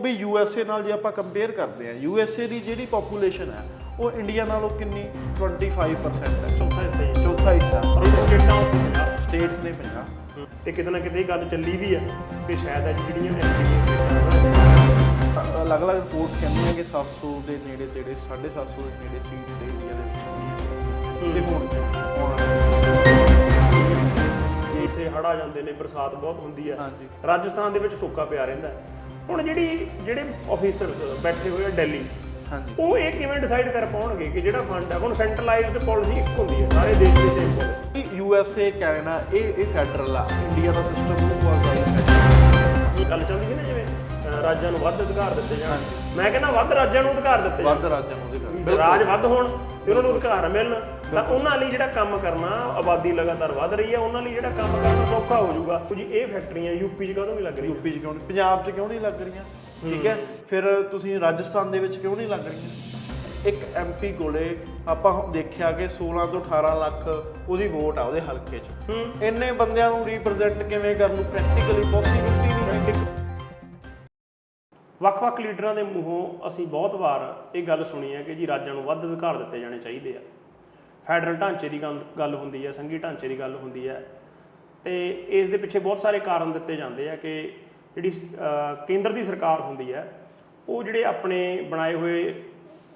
ਵੀ USA ਨਾਲ ਜੇ ਆਪਾਂ ਕੰਪੇਅਰ ਕਰਦੇ ਆ ਯੂਐਸਏ ਦੀ ਜਿਹੜੀ ਪੋਪੂਲੇਸ਼ਨ ਹੈ ਉਹ ਇੰਡੀਆ ਨਾਲੋਂ ਕਿੰਨੀ? 25% ਹੈ। ਚੌਥਾ ਹਿੱਸਾ ਹੀ ਚੌਥਾ ਹਿੱਸਾ। ਪਰ ਉਹ ਸਟੇਟਾਂ ਸਟੇਟਸ ਨੇ 50 ਤੇ ਕਿਤੇ ਨਾ ਕਿਤੇ ਇਹ ਗੱਲ ਚੱਲੀ ਵੀ ਆ ਕਿ ਸ਼ਾਇਦ ਅੱਜ ਜਿਹੜੀਆਂ ਐਮਪੀ ਅਲੱਗ-ਅਲੱਗ ਰਿਪੋਰਟਸ ਕਹਿੰਦੀਆਂ ਕਿ 700 ਦੇ ਨੇੜੇ ਤੇੜੇ 750 ਦੇ ਨੇੜੇ ਸੀਟਸ ਇੰਡੀਆ ਦੇ ਵਿੱਚ। ਤੇ ਹੁਣ ਇੱਥੇ ਹੜ ਆ ਜਾਂਦੇ ਨੇ ਬਰਸਾਤ ਬਹੁਤ ਹੁੰਦੀ ਹੈ ਹਾਂਜੀ। ਰਾਜਸਥਾਨ ਦੇ ਵਿੱਚ ਸੁੱਕਾ ਪਿਆ ਰਹਿੰਦਾ। ਹੈ। ਹੁਣ ਜਿਹੜੀ ਜਿਹੜੇ ਆਫੀਸਰਸ ਬੈਠੇ ਹੋਏ ਆ ਦਿੱਲੀ ਹਾਂਜੀ। ਉਹ ਇਹ ਕਿਵੇਂ ਡਿਸਾਈਡ ਕਰ ਪਾਉਣਗੇ ਕਿ ਜਿਹੜਾ ਫੰਡ ਹੈ ਹੁਣ ਸੈਂਟਰਲਾਈਜ਼ਡ ਪਾਲਿਸੀ ਇੱਕ ਹੁੰਦੀ ਹੈ ਸਾਰੇ ਦੇਸ਼ ਵਿੱਚ ਇੱਕ ਹੁੰਦੀ ਹੈ। ਯੂਐਸਏ ਕੈਨੇਡਾ ਇਹ ਇਹ ਫੈਡਰਲ ਆ। ਇੰਡੀਆ ਦਾ ਸਿਸਟਮ ਉਹ ਹੀ ਇਹ ਗੱਲ ਚੱਲਦੀ ਸੀ ਨਾ ਜਿਵੇਂ ਰਾਜਾਂ ਨੂੰ ਵੱਧ ਅਧਿਕਾਰ ਦਿੱਤੇ ਜਾਣ। ਮੈਂ ਕਹਿੰਦਾ ਵੱਧ ਰਾਜਾਂ ਨੂੰ ਅਧਿਕਾਰ ਦਿੱਤੇ ਜਾਣ। ਵੱਧ ਰਾਜਾਂ ਨੂੰ ਉਹਦੇ ਕਰ ਰਾਜ ਵੱਧ ਹੋਣ ਤੇ ਉਹਨਾਂ ਨੂੰ ਅਧਿਕਾਰ ਮਿਲਣ। ਤਾਂ ਉਹਨਾਂ ਲਈ ਜਿਹੜਾ ਕੰਮ ਕਰਨਾ ਆਬਾਦੀ ਲਗਾਤਾਰ ਵੱਧ ਰਹੀ ਹੈ ਉਹਨਾਂ ਲਈ ਜਿਹੜਾ ਕੰਮ ਕਰਨਾ ਸੌਖਾ ਹੋ ਜਾਊਗਾ। ਕੁਝ ਇਹ ਫੈਕਟਰੀਆਂ ਯੂਪੀ 'ਚ ਕਦੋਂ ਵੀ ਲੱਗ ਰਹੀਆਂ? ਯੂਪੀ 'ਚ ਕਿਉਂ ਨਹੀਂ? ਪੰਜਾਬ 'ਚ ਕਿਉਂ ਨਹੀਂ ਲੱਗ ਰਹੀਆਂ? ਠੀਕ ਹੈ? ਫਿਰ ਤੁਸੀਂ ਰਾਜਸਥਾਨ ਦੇ ਵਿੱਚ ਕਿਉਂ ਨਹੀਂ ਲੱਗ ਰਹੀਆਂ? ਇੱਕ ਐਮਪੀ ਕੋਲੇ ਆਪਾਂ ਦੇਖਿਆ ਕਿ 16 ਤੋਂ 18 ਲੱਖ ਉਹਦੀ ਵੋਟ ਆ ਉਹਦੇ ਹਲਕੇ 'ਚ। ਇੰਨੇ ਬੰਦਿਆਂ ਨੂੰ ਰਿਪਰੈਜ਼ੈਂਟ ਕਿਵੇਂ ਕਰਨ ਨੂੰ? ਪ੍ਰੈਕਟੀਕਲੀ ਪੋਸੀਬਿਲਿਟੀ ਨਹੀਂ ਹੈ। ਵੱਖ-ਵੱਖ ਲੀਡਰਾਂ ਦੇ ਮੂੰਹੋਂ ਅਸੀਂ ਬਹੁਤ ਵਾਰ ਇਹ ਗੱਲ ਸੁਣੀ ਹੈ ਕਿ ਜੀ ਰਾਜਾਂ ਨੂੰ ਵੱਧ ਅਧਿਕਾਰ ਦਿੱਤੇ ਜਾਣੇ ਚਾਹੀਦੇ ਆ। ਫੈਡਰਲ ਢਾਂਚੇ ਦੀ ਗੱਲ ਗੱਲ ਹੁੰਦੀ ਹੈ, ਸੰਘੀ ਢਾਂਚੇ ਦੀ ਗੱਲ ਹੁੰਦੀ ਹੈ। ਤੇ ਇਸ ਦੇ ਪਿੱਛੇ ਬਹੁਤ ਸਾਰੇ ਕਾਰਨ ਦਿੱਤੇ ਜਾਂਦੇ ਆ ਕਿ ਜਿਹੜੀ ਕੇਂਦਰ ਦੀ ਸਰਕਾਰ ਹੁੰਦੀ ਹੈ, ਉਹ ਜਿਹੜੇ ਆਪਣੇ ਬਣਾਏ ਹੋਏ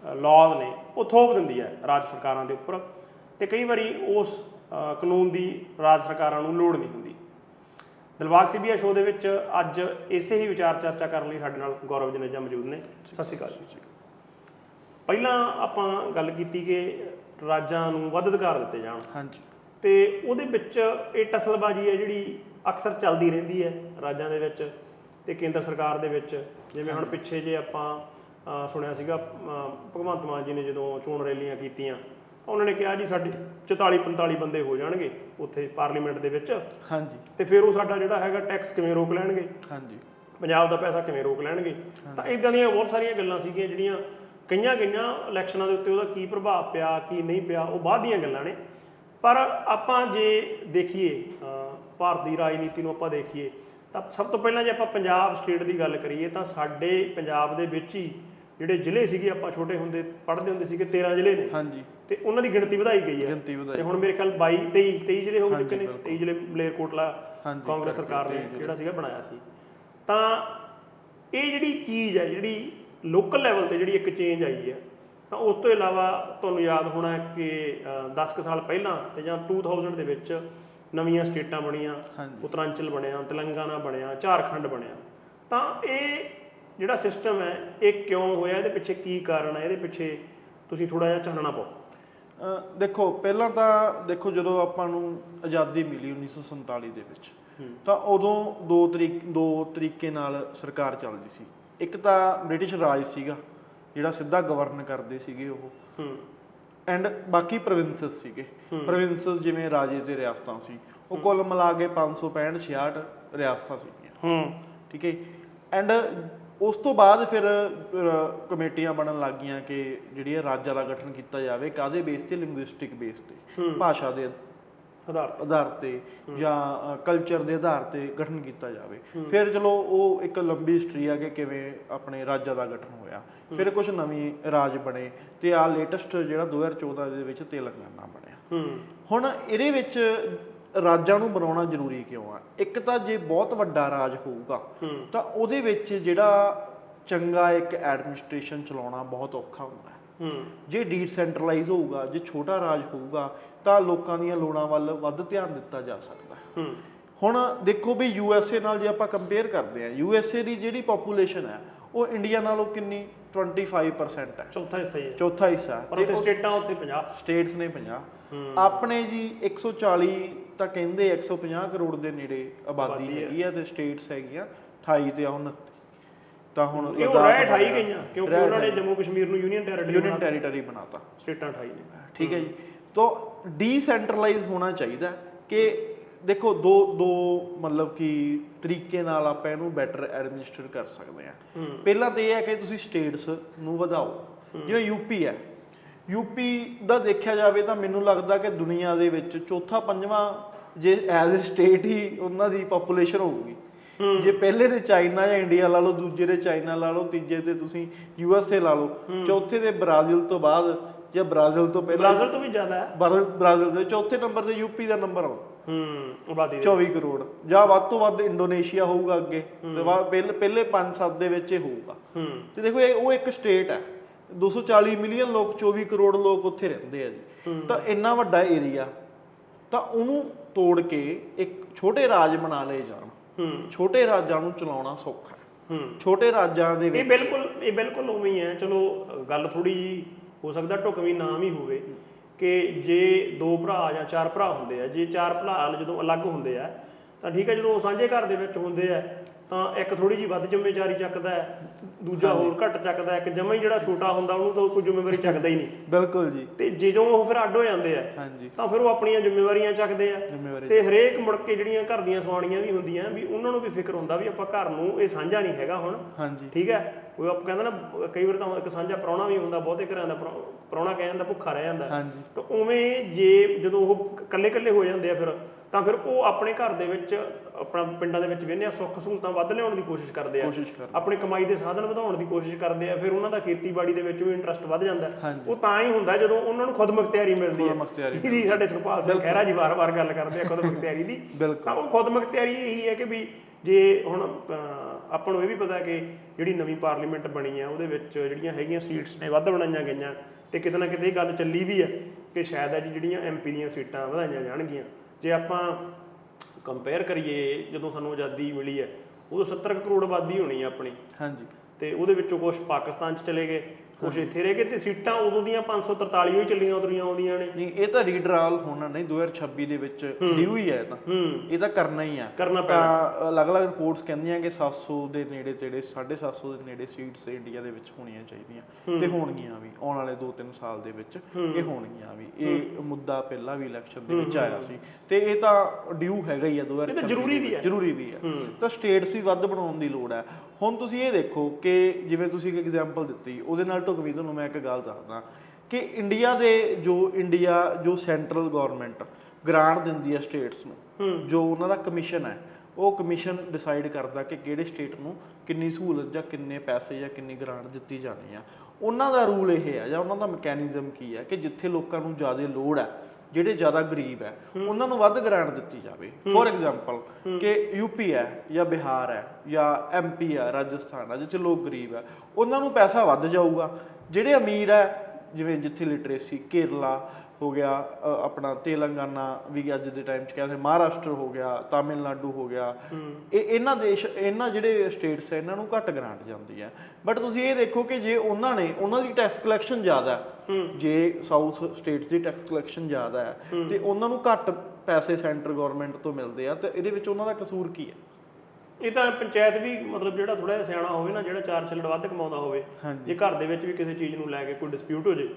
ਲਾਜ਼ ਨੇ, ਉਹ ਥੋਪ ਦਿੰਦੀ ਹੈ ਰਾਜ ਸਰਕਾਰਾਂ ਦੇ ਉੱਪਰ। ਤੇ ਕਈ ਵਾਰੀ ਉਸ ਕਾਨੂੰਨ ਦੀ ਰਾਜ ਸਰਕਾਰਾਂ ਨੂੰ ਲੋੜ ਨਹੀਂ ਹੁੰਦੀ। ਦਿਲਬਾਗ ਸਿਬੀਆ ਸ਼ੋਅ ਦੇ ਵਿੱਚ ਅੱਜ ਇਸੇ ਹੀ ਵਿਚਾਰ ਚਰਚਾ ਕਰਨ ਲਈ ਸਾਡੇ ਨਾਲ ਗੌਰਵ ਜਨੇਜਾ ਮੌਜੂਦ ਨੇ। ਸਤਿ ਸ਼੍ਰੀ ਅਕਾਲ ਜੀ ਪਹਿਲਾਂ ਆਪਾਂ ਗੱਲ ਕੀਤੀ ਕਿ ਰਾਜਾਂ ਨੂੰ ਵੱਧ ਅਧਿਕਾਰ ਦਿੱਤੇ ਜਾਣ। ਹਾਂਜੀ। ਤੇ ਉਹਦੇ ਵਿੱਚ ਇਹ ਟਸਲਬਾਜ਼ੀ ਹੈ ਜਿਹੜੀ ਅਕਸਰ ਚੱਲਦੀ ਰਹਿੰਦੀ ਹੈ ਰਾਜਾਂ ਦੇ ਵਿੱਚ ਤੇ ਕੇਂਦਰ ਸਰਕਾਰ ਦੇ ਵਿੱਚ। ਜਿਵੇਂ ਹੁਣ ਪਿੱਛੇ ਜੇ ਆਪਾਂ ਸੁਣਿਆ ਸੀਗਾ ਭਗਵੰਤ ਮਾਨ ਜੀ ਨੇ ਜਦੋਂ ਚੋਣ ਰੈਲੀਆਂ ਕੀਤੀਆਂ ਉਹਨਾਂ ਨੇ ਕਿਹਾ ਜੀ ਸਾਡੇ 44 45 ਬੰਦੇ ਹੋ ਜਾਣਗੇ ਉੱਥੇ ਪਾਰਲੀਮੈਂਟ ਦੇ ਵਿੱਚ। ਹਾਂਜੀ। ਤੇ ਫਿਰ ਉਹ ਸਾਡਾ ਜਿਹੜਾ ਹੈਗਾ ਟੈਕਸ ਕਿਵੇਂ ਰੋਕ ਲੈਣਗੇ? ਹਾਂਜੀ। ਪੰਜਾਬ ਦਾ ਪੈਸਾ ਕਿਵੇਂ ਰੋਕ ਲੈਣਗੇ? ਤਾਂ ਇਦਾਂ ਦੀਆਂ ਬਹੁਤ ਸਾਰੀਆਂ ਗੱਲਾਂ ਸੀਗੀਆਂ ਜਿਹੜੀਆਂ ਕਈਆਂ ਕਈਆਂ ਇਲੈਕਸ਼ਨਾਂ ਦੇ ਉੱਤੇ ਉਹਦਾ ਕੀ ਪ੍ਰਭਾਵ ਪਿਆ ਕੀ ਨਹੀਂ ਪਿਆ ਉਹ ਬਾਅਦ ਦੀਆਂ ਗੱਲਾਂ ਨੇ। ਪਰ ਆਪਾਂ ਜੇ ਦੇਖੀਏ ਭਾਰਤ ਦੀ ਰਾਜਨੀਤੀ ਨੂੰ ਆਪਾਂ ਦੇਖੀਏ ਤਾਂ ਸਭ ਤੋਂ ਪਹਿਲਾਂ ਜੇ ਆਪਾਂ ਪੰਜਾਬ ਸਟੇਟ ਦੀ ਗੱਲ ਕਰੀਏ ਤਾਂ ਸਾਡੇ ਪੰਜਾਬ ਦੇ ਵਿੱਚ ਹੀ ਜਿਹੜੇ ਜ਼ਿਲ੍ਹੇ ਸੀਗੇ ਆਪਾਂ ਛੋਟੇ ਹੁੰਦੇ ਪੜ੍ਹਦੇ ਹੁੰਦੇ ਸੀਗੇ 13 ਜ਼ਿਲ੍ਹੇ ਨੇ। ਹਾਂਜੀ। ਤੇ ਉਹਨਾਂ ਦੀ ਗਿਣਤੀ ਵਧਾਈ ਗਈ ਹੈ। ਗਿਣਤੀ ਵਧਾਈ ਤੇ ਹੁਣ ਮੇਰੇ ਖਿਆਲ 22 23 23 ਜ਼ਿਲ੍ਹੇ ਹੋ ਚੁੱਕੇ ਨੇ 23 ਜ਼ਿਲ੍ਹੇ ਮਲੇਰਕੋਟਲਾ ਕਾਂਗਰਸ ਸਰਕਾਰ ਨੇ ਜਿਹੜਾ। ਸੀਗਾ ਬਣਾਇਆ ਸੀ। ਤਾਂ ਇਹ ਜਿਹੜੀ ਚੀਜ਼ ਹੈ ਜਿਹੜੀ ਲੋਕਲ ਲੈਵਲ ਤੇ ਜਿਹੜੀ ਇੱਕ ਚੇਂਜ ਆਈ ਹੈ ਤਾਂ ਉਸ ਤੋਂ ਇਲਾਵਾ ਤੁਹਾਨੂੰ ਯਾਦ ਹੋਣਾ ਕਿ 10 ਕੁ ਸਾਲ ਪਹਿਲਾਂ ਤੇ ਜਾਂ 2000 ਦੇ ਵਿੱਚ ਨਵੀਆਂ ਸਟੇਟਾਂ ਬਣੀਆਂ। ਉੱਤਰਾਂਚਲ ਬਣਿਆ ਤੇਲੰਗਾਨਾ ਬਣਿਆ ਝਾਰਖੰਡ ਬਣਿਆ। ਤਾਂ ਇਹ ਜਿਹੜਾ ਸਿਸਟਮ ਹੈ ਇਹ ਕਿਉਂ ਹੋਇਆ? ਇਹਦੇ ਪਿੱਛੇ ਕੀ ਕਾਰਨ ਹੈ? ਇਹਦੇ ਪਿੱਛੇ ਤੁਸੀਂ ਥੋੜਾ ਜਿਹਾ ਚਾਨਣਾ ਪਾਓ। ਦੇਖੋ ਪਹਿਲਾਂ ਤਾਂ ਦੇਖੋ ਜਦੋਂ ਆਪਾਂ ਨੂੰ ਆਜ਼ਾਦੀ ਮਿਲੀ 1947 ਦੇ ਵਿੱਚ ਤਾਂ ਉਦੋਂ ਦੋ ਤਰੀਕ ਦੋ ਤਰੀਕੇ ਨਾਲ ਸਰਕਾਰ ਚੱਲਦੀ ਸੀ। ਇੱਕ ਤਾਂ ਬ੍ਰਿਟਿਸ਼ ਰਾਜ ਸੀਗਾ ਜਿਹੜਾ ਸਿੱਧਾ ਗਵਰਨ ਕਰਦੇ ਸੀਗੇ ਉਹ। ਐਂਡ ਬਾਕੀ ਪ੍ਰੋਵਿੰਸਸ ਸੀਗੇ। ਪ੍ਰੋਵਿੰਸਸ ਜਿਵੇਂ ਰਾਜੇ ਤੇ ਰਿਆਸਤਾਂ ਸੀ ਉਹ ਕੁੱਲ ਮਿਲਾ ਕੇ 565 66 ਰਿਆਸਤਾਂ ਸੀਗੀਆਂ। ਹੂੰ। ਠੀਕ ਹੈ ਐਂਡ ਉਸ ਤੋਂ ਬਾਅਦ ਫਿਰ ਅ, ਕਮੇਟੀਆਂ ਬਣਨ ਲੱਗ ਗਈਆਂ ਕਿ ਜਿਹੜੀਆਂ ਰਾਜਾਂ ਦਾ ਗਠਨ ਕੀਤਾ ਜਾਵੇ ਕਾਦੇ ਬੇਸ ਤੇ? ਲਿੰਗੁਇਸਟਿਕ ਬੇਸ ਤੇ। ਭਾਸ਼ਾ ਦੇ ਆਧਾਰ ਆਧਾਰ ਤੇ ਜਾਂ ਕਲਚਰ ਦੇ ਆਧਾਰ ਤੇ ਗਠਨ ਕੀਤਾ ਜਾਵੇ। ਫਿਰ ਚਲੋ ਉਹ ਇੱਕ ਲੰਬੀ ਹਿਸਟਰੀ ਆ ਕਿ ਕਿਵੇਂ ਆਪਣੇ ਰਾਜਾਂ ਦਾ ਗਠਨ ਹੋਇਆ। ਫਿਰ ਕੁਝ ਨਵੇਂ ਰਾਜ ਬਣੇ ਤੇ ਆ ਲੇਟੈਸਟ ਜਿਹੜਾ 2014 ਦੇ ਵਿੱਚ ਤੇਲੰਗਾਨਾ ਬਣਿਆ। ਹੂੰ। ਹੁਣ ਇਹਦੇ ਵਿੱਚ ਰਾਜਾਂ ਨੂੰ ਬਣਾਉਣਾ ਜ਼ਰੂਰੀ ਕਿਉਂ ਆ? ਇੱਕ ਤਾਂ ਜੇ ਬਹੁਤ ਵੱਡਾ ਰਾਜ ਹੋਊਗਾ ਤਾਂ ਉਹਦੇ ਵਿੱਚ ਜਿਹੜਾ ਚੰਗਾ ਇੱਕ ਐਡਮਿਨਿਸਟ੍ਰੇਸ਼ਨ ਚਲਾਉਣਾ ਬਹੁਤ ਔਖਾ ਹੁੰਦਾ ਹੈ। ਜੇ ਡੀਸੈਂਟਰਲਾਈਜ਼ ਹੋਊਗਾ ਜੇ ਛੋਟਾ ਰਾਜ ਹੋਊਗਾ ਤਾਂ ਲੋਕਾਂ ਦੀਆਂ ਲੋੜਾਂ ਵੱਲ ਵੱਧ ਧਿਆਨ ਦਿੱਤਾ ਜਾ ਸਕਦਾ ਹੈ। ਹੁਣ ਦੇਖੋ ਵੀ ਯੂਐਸਏ ਨਾਲ ਜੇ ਆਪਾਂ ਕੰਪੇਅਰ ਕਰਦੇ ਆ ਯੂਐਸਏ ਦੀ ਜਿਹੜੀ ਪੋਪੂਲੇਸ਼ਨ ਹੈ ਉਹ ਇੰਡੀਆ ਨਾਲੋਂ ਕਿੰਨੀ? 25% ਹੈ। ਚੌਥਾ ਹਿੱਸਾ ਹੀ ਹੈ। ਚੌਥਾ ਹਿੱਸਾ ਪਰ ਉੱਥੇ ਸਟੇਟਾਂ ਉੱਥੇ 50 ਸਟੇਟਸ ਨੇ 50 ਆਪਣੇ ਜੀ 140 ਤਾਂ ਕਹਿੰਦੇ 150 ਕਰੋੜ ਦੇ ਨੇੜੇ ਆਬਾਦੀ ਹੈਗੀ ਆ ਤੇ ਸਟੇਟਸ ਹੈਗੀਆਂ 28 ਤੇ 29 ਤਾਂ ਹੁਣ ਉਹ ਰਹਿ 28 ਗਈਆਂ ਕਿਉਂਕਿ ਉਹਨਾਂ ਨੇ ਜੰਮੂ ਕਸ਼ਮੀਰ ਨੂੰ ਯੂਨੀਅਨ ਟੈਰੀਟਰੀ ਯੂਨੀਅਨ ਟੈਰੀਟਰੀ ਬਣਾਤਾ। ਸਟੇਟਾਂ 28 ਨੇ। ਠੀਕ ਹੈ ਜੀ। ਤੋਂ ਡੀਸੈਂਟਰਲਾਈਜ਼ ਹੋਣਾ ਚਾਹੀਦਾ ਕਿ ਦੇਖੋ ਦੋ ਦੋ ਮਤਲਬ ਕਿ ਤਰੀਕੇ ਨਾਲ ਆਪਾਂ ਇਹਨੂੰ ਬੈਟਰ ਐਡਮਿਨਿਸਟਰ ਕਰ ਸਕਦੇ ਆ ਪਹਿਲਾਂ ਤਾਂ ਇਹ ਹੈ ਕਿ ਤੁਸੀਂ ਸਟੇਟਸ ਨੂੰ ਵਧਾਓ। ਜਿਵੇਂ ਯੂਪੀ ਹੈ। ਯੂਪੀ ਦਾ ਦੇਖਿਆ ਜਾਵੇ ਤਾਂ ਮੈਨੂੰ ਲੱਗਦਾ ਕਿ ਦੁਨੀਆ ਦੇ ਵਿੱਚ ਚੌਥਾ ਪੰਜਵਾਂ ਜੇ ਐਜ਼ ਅ ਸਟੇਟ ਹੀ ਉਹਨਾਂ ਦੀ ਪੋਪੂਲੇਸ਼ਨ ਹੋਊਗੀ। ਜੇ ਪਹਿਲੇ ਤੇ ਚਾਈਨਾ ਜਾਂ ਇੰਡੀਆ ਲਾ ਲਓ ਦੂਜੇ ਤੇ ਚਾਈਨਾ ਲਾ ਲਓ ਤੀਜੇ ਤੇ ਤੁਸੀਂ ਯੂ ਐਸ ਏ ਲਾ ਲਓ ਚੌਥੇ ਤੇ ਬ੍ਰਾਜ਼ੀਲ ਤੋਂ ਬਾਅਦ ਜਾਂ ਬ੍ਰਾਜ਼ੀਲ ਤੋਂ ਪਹਿਲਾਂ ਬ੍ਰਾਜ਼ੀਲ ਤੋਂ ਵੀ ਜ਼ਿਆਦਾ ਹੈ। ਬਰ- ਬ੍ਰਾਜ਼ੀਲ ਦੇ ਚੌਥੇ ਨੰਬਰ ਤੇ ਯੂਪੀ ਦਾ ਨੰਬਰ ਆਉਂਦਾ ਹੂੰ ਆਬਾਦੀ ਦੇ 24 ਕਰੋੜ। ਜਾਂ ਵੱਧ ਤੋਂ ਵੱਧ ਇੰਡੋਨੇਸ਼ੀਆ ਹੋਊਗਾ ਅੱਗੇ। ਤੇ ਬਾਅਦ ਪਹਿਲੇ ਪਹਿਲੇ 5-7 ਦੇ ਵਿੱਚ ਇਹ ਹੋਊਗਾ। ਤੇ ਦੇਖੋ ਇਹ ਉਹ ਇੱਕ ਸਟੇਟ ਹੈ। 240 ਮਿਲੀਅਨ ਲੋਕ 24 ਕਰੋੜ ਲੋਕ ਉੱਥੇ ਰਹਿੰਦੇ ਆ ਜੀ। ਤਾਂ ਇੰਨਾ ਵੱਡਾ ਏਰੀਆ ਤਾਂ ਉਹਨੂੰ ਤੋੜ ਕੇ ਇੱਕ ਛੋਟੇ ਰਾਜ ਬਣਾ ਲਏ ਜਾਣ। ਹੂੰ। ਛੋਟੇ ਰਾਜਾਂ ਨੂੰ ਚਲਾਉਣਾ ਸੌਖਾ ਹੈ। ਹੂੰ। ਛੋਟੇ ਰਾਜਾਂ ਦੇ ਇਹ ਵਿੱਚ ਬਿਲਕੁਲ ਇਹ ਬਿਲਕੁਲ ਉਵੇਂ ਹੀ ਹੈ। ਚਲੋ ਗੱਲ ਥੋੜੀ ਜੀ ਹੋ ਸਕਦਾ ਢੁਕਵੀਂ ਨਾ ਵੀ ਹੋਵੇ ਕਿ ਜੇ ਦੋ ਭਰਾ ਜਾਂ ਚਾਰ ਭਰਾ ਹੁੰਦੇ ਆ ਜੇ ਚਾਰ ਭਰਾ ਜਦੋਂ ਅਲੱਗ ਹੁੰਦੇ ਆ ਤਾਂ ਠੀਕ ਹੈ ਜਦੋਂ ਉਹ ਸਾਂਝੇ ਘਰ ਦੇ ਵਿੱਚ ਹੁੰਦੇ ਆ ਤਾਂ ਇੱਕ ਥੋੜੀ ਜੀ ਵੱਧ ਜ਼ਿੰਮੇਵਾਰੀ ਚੱਕਦਾ ਹੈ ਦੂਜਾ ਹੋਰ ਘੱਟ ਚੱਕਦਾ ਹੈ। ਇੱਕ ਜਮਾ ਹੀ ਜਿਹੜਾ ਛੋਟਾ ਹੁੰਦਾ ਉਹਨੂੰ ਤਾਂ ਕੋਈ ਜ਼ਿੰਮੇਵਾਰੀ ਚੱਕਦਾ ਹੀ ਨਹੀਂ। ਬਿਲਕੁਲ ਜੀ। ਤੇ ਜਦੋਂ ਉਹ ਫਿਰ ਅੱਡ ਹੋ ਜਾਂਦੇ ਆ ਹਾਂਜੀ। ਤਾਂ ਫਿਰ ਉਹ ਆਪਣੀਆਂ ਜ਼ਿੰਮੇਵਾਰੀਆਂ ਚੱਕਦੇ ਆ। ਤੇ ਹਰੇਕ ਮੁੜ ਕੇ ਜਿਹੜੀਆਂ ਘਰ ਦੀਆਂ ਸਵਾਣੀਆਂ ਵੀ ਹੁੰਦੀਆਂ ਵੀ ਉਹਨਾਂ ਨੂੰ ਵੀ ਫਿਕਰ ਹੁੰਦਾ ਵੀ ਆਪਾਂ ਘਰ ਨੂੰ ਇਹ ਸਾਂਝਾ ਨਹੀਂ ਹੈਗਾ ਹੁਣ। ਹਾਂਜੀ। ਠੀਕ ਹੈ? ਉਹ ਆਪ ਕਹਿੰਦਾ ਨਾ ਕਈ ਵਾਰ ਤਾਂ ਇੱਕ ਸਾਂਝਾ ਪ੍ਰਾਹੁਣਾ ਵੀ ਹੁੰਦਾ ਬਹੁਤੇ ਘਰਾਂ ਦਾ ਪ੍ਰਾਹੁ- ਪ੍ਰਾਹੁਣਾ ਕਹਿ ਜਾਂਦਾ ਭੁੱਖਾ ਰਹਿ ਜਾਂਦਾ। ਤਾਂ ਉਵੇਂ ਜੇ ਜਦੋਂ ਉਹ ਇਕੱਲੇ ਇਕੱਲੇ ਹੋ ਜਾਂਦੇ ਆ ਫਿਰ ਤਾਂ ਫਿਰ ਉਹ ਆਪਣੇ ਘਰ ਦੇ ਵਿੱਚ ਆਪਣਾ ਪਿੰਡਾਂ ਦੇ ਵਿੱਚ ਵਿਹਨੇ ਆ ਸੁੱਖ ਸਹੂਲਤਾਂ ਵੱਧ ਲਿਆਉਣ ਦੀ ਕੋਸ਼ਿਸ਼ ਕਰਦੇ ਆ। ਆਪਣੀ ਕਮਾਈ ਦੇ ਸਾਧਨ ਵਧਾਉਣ ਦੀ ਕੋਸ਼ਿਸ਼ ਕਰਦੇ ਆ ਫਿਰ ਉਹਨਾਂ ਦਾ ਖੇਤੀਬਾੜੀ ਦੇ ਵਿੱਚ ਵੀ ਇੰਟਰਸਟ ਵੱਧ ਜਾਂਦਾ। ਉਹ ਤਾਂ ਹੀ ਹੁੰਦਾ ਜਦੋਂ ਉਹਨਾਂ ਨੂੰ ਖੁਦ ਮੁਖਤਿਆਰੀ ਮਿਲਦੀ ਹੈ ਜਿਹਦੀ ਸਾਡੇ ਸੁਖਪਾਲ ਸਿੰਘ ਖਹਿਰਾ ਜੀ ਵਾਰ-ਵਾਰ ਗੱਲ ਕਰਦੇ ਆ ਖੁਦ ਮੁਖਤਿਆਰੀ ਦੀ। ਤਾਂ ਉਹ ਖੁਦ ਮੁਖਤਿਆਰੀ ਇਹੀ ਹੈ ਕਿ ਵੀ ਜੇ ਹੁਣ ਆਪਾਂ ਨੂੰ ਇਹ ਵੀ ਪਤਾ ਕਿ ਜਿਹੜੀ ਨਵੀਂ ਪਾਰਲੀਮੈਂਟ ਬਣੀ ਆ ਉਹਦੇ ਵਿੱਚ ਜਿਹੜੀਆਂ ਹੈਗੀਆਂ ਸੀਟਸ ਨੇ ਵੱਧ ਬਣਾਈਆਂ ਗਈਆਂ ਤੇ ਕਿਤੇ ਨਾ ਕਿਤੇ ਇਹ ਗੱਲ ਚੱਲੀ ਵੀ ਆ ਕਿ ਸ਼ਾਇਦ ਅੱਜ ਜਿਹੜੀਆਂ ਐਮਪੀ ਦੀਆਂ ਸੀਟਾਂ ਵਧਾਈਆਂ ਜਾਣਗੀਆਂ। ਜੇ ਆਪਾਂ ਕੰਪੇਅਰ ਕਰੀਏ ਜਦੋਂ ਸਾਨੂੰ ਆਜ਼ਾਦੀ ਮਿਲੀ ਹੈ ਉਦੋਂ 70 ਕੁ ਕਰੋੜ ਆਬਾਦੀ ਹੋਣੀ ਆ ਆਪਣੀ ਹਾਂਜੀ। ਤੇ ਉਹਦੇ ਵਿੱਚੋਂ ਕੁਝ ਪਾਕਿਸਤਾਨ 'ਚ ਚਲੇ ਗਏ ਕੁਝ ਇੱਥੇ ਰਹਿ ਗਏ ਤੇ ਸੀਟਾਂ ਉਦੋਂ ਦੀਆਂ 543 ਹੀ ਚੱਲੀਆਂ ਉਤਰੀਆਂ ਆਉਂਦੀਆਂ ਨੇ। ਨਹੀਂ ਇਹ ਤਾਂ ਰੀਡਰਾਲ ਹੋਣਾ ਨਹੀਂ 2026 ਦੇ ਵਿੱਚ ਡਿਊ ਹੀ ਹੈ ਤਾਂ। ਇਹ ਤਾਂ ਕਰਨਾ ਹੀ ਆ। ਕਰਨਾ ਤਾਂ ਅਲੱਗ-ਅਲੱਗ ਰਿਪੋਰਟਸ ਕਹਿੰਦੀਆਂ ਕਿ 700 ਦੇ ਨੇੜੇ ਤੇੜੇ 750 ਦੇ ਨੇੜੇ ਸੀਟਸ ਇੰਡੀਆ ਦੇ ਵਿੱਚ ਹੋਣੀਆਂ ਚਾਹੀਦੀਆਂ। ਤੇ ਹੋਣਗੀਆਂ ਵੀ ਆਉਣ ਵਾਲੇ 2-3 ਸਾਲ ਦੇ ਵਿੱਚ ਇਹ ਹੋਣਗੀਆਂ ਵੀ। ਇਹ ਮੁੱਦਾ ਪਹਿਲਾਂ ਵੀ ਇਲੈਕਸ਼ਨ ਦੇ ਵਿੱਚ ਆਇਆ ਸੀ। ਤੇ ਇਹ ਤਾਂ ਡਿਊ ਹੈਗਾ ਹੀ ਆ 2026 ਜ਼ਰੂਰੀ ਵੀ ਹੈ। ਜ਼ਰੂਰੀ ਵੀ ਹੈ। ਤਾਂ ਸਟੇਟਸ ਵੀ ਵੱਧ ਬਣਾਉਣ ਦੀ ਲੋੜ ਹੈ ਹੁਣ ਤੁਸੀਂ ਇਹ ਦੇਖੋ ਕਿ ਜਿਵੇਂ ਤੁਸੀਂ ਇੱਕ ਐਗਜ਼ਾਮਪਲ ਦਿੱਤੀ ਉਹਦੇ ਨਾਲ ਢੁਕਵੀਂ ਤੁਹਾਨੂੰ ਮੈਂ ਇੱਕ ਗੱਲ ਦੱਸਦਾ ਕਿ ਇੰਡੀਆ ਦੇ ਜੋ ਇੰਡੀਆ ਜੋ ਸੈਂਟਰਲ ਗਵਰਨਮੈਂਟ ਗ੍ਰਾਂਟ ਦਿੰਦੀ ਹੈ ਸਟੇਟਸ ਨੂੰ ਜੋ ਉਹਨਾਂ ਦਾ ਕਮਿਸ਼ਨ ਹੈ ਉਹ ਕਮਿਸ਼ਨ ਡਿਸਾਈਡ ਕਰਦਾ ਕਿ ਕਿਹੜੇ ਸਟੇਟ ਨੂੰ ਕਿੰਨੀ ਸਹੂਲਤ ਜਾਂ ਕਿੰਨੇ ਪੈਸੇ ਜਾਂ ਕਿੰਨੀ ਗ੍ਰਾਂਟ ਦਿੱਤੀ ਜਾਣੀ ਆ। ਉਹਨਾਂ ਦਾ ਰੂਲ ਇਹ ਹੈ ਜਾਂ ਉਹਨਾਂ ਦਾ ਮੈਕੈਨਿਜ਼ਮ ਕੀ ਹੈ ਕਿ ਜਿੱਥੇ ਲੋਕਾਂ ਨੂੰ ਜ਼ਿਆਦਾ ਲੋੜ ਹੈ ਜਿਹੜੇ ਜ਼ਿਆਦਾ ਗਰੀਬ ਹੈ ਉਹਨਾਂ ਨੂੰ ਵੱਧ ਗ੍ਰਾਂਟ ਦਿੱਤੀ ਜਾਵੇ। ਫੋਰ ਐਗਜ਼ਾਮਪਲ ਕਿ ਯੂਪੀ ਹੈ ਜਾਂ ਬਿਹਾਰ ਹੈ ਜਾਂ ਐਮਪੀ ਹੈ ਰਾਜਸਥਾਨ ਹੈ ਜਿੱਥੇ ਲੋਕ ਗਰੀਬ ਹੈ ਉਹਨਾਂ ਨੂੰ ਪੈਸਾ ਵੱਧ ਜਾਊਗਾ। ਜਿਹੜੇ ਅਮੀਰ ਹੈ ਜਿਵੇਂ ਜਿੱਥੇ ਲਿਟਰੇਸੀ ਕੇਰਲਾ ਹੋ ਗਿਆ ਆਪਣਾ ਤੇਲੰਗਾਨਾ ਵੀ ਅੱਜ ਦੇ ਟਾਈਮ 'ਚ ਕਹਿੰਦੇ ਮਹਾਰਾਸ਼ਟਰ ਹੋ ਗਿਆ ਤਾਮਿਲਨਾਡੂ ਹੋ ਗਿਆ। ਇਹ ਇਹਨਾਂ ਦੇਸ਼ ਇਹਨਾਂ ਜਿਹੜੇ ਸਟੇਟਸ ਹੈ ਇਹਨਾਂ ਨੂੰ ਘੱਟ ਗ੍ਰਾਂਟ ਜਾਂਦੀ ਹੈ। ਬਟ ਤੁਸੀਂ ਇਹ ਦੇਖੋ ਕਿ ਜੇ ਉਹਨਾਂ ਨੇ ਉਹਨਾਂ ਦੀ ਟੈਕਸ ਕਲੈਕਸ਼ਨ ਜ਼ਿਆਦਾ ਹੈ ਜੇ ਸਾਊਥ ਸਟੇਟਸ ਦੀ ਟੈਕਸ ਕਲੈਕਸ਼ਨ ਜ਼ਿਆਦਾ ਹੈ ਤੇ ਉਹਨਾਂ ਨੂੰ ਘੱਟ ਪੈਸੇ ਸੈਂਟਰ ਗਵਰਨਮੈਂਟ ਤੋਂ ਮਿਲਦੇ ਆ ਤੇ ਇਹਦੇ ਵਿੱਚ ਉਹਨਾਂ ਦਾ ਕਸੂਰ ਕੀ ਹੈ? ਇਹ ਤਾਂ ਪੰਚਾਇਤ ਵੀ ਮਤਲਬ ਜਿਹੜਾ ਥੋੜਾ ਜਿਹਾ ਸਿਆਣਾ ਹੋਵੇ ਨਾ ਜਿਹੜਾ ਚਾਰ ਛਿਲੜ ਵੱਧ ਕਮਾਉਂਦਾ ਹੋਵੇ। ਜੇ ਘਰ ਦੇ ਵਿੱਚ ਵੀ ਕਿਸੇ ਚੀਜ਼ ਨੂੰ ਲੈ ਕੇ ਕੋਈ ਡਿਸਪਿਊਟ ਹੋ ਜੇ।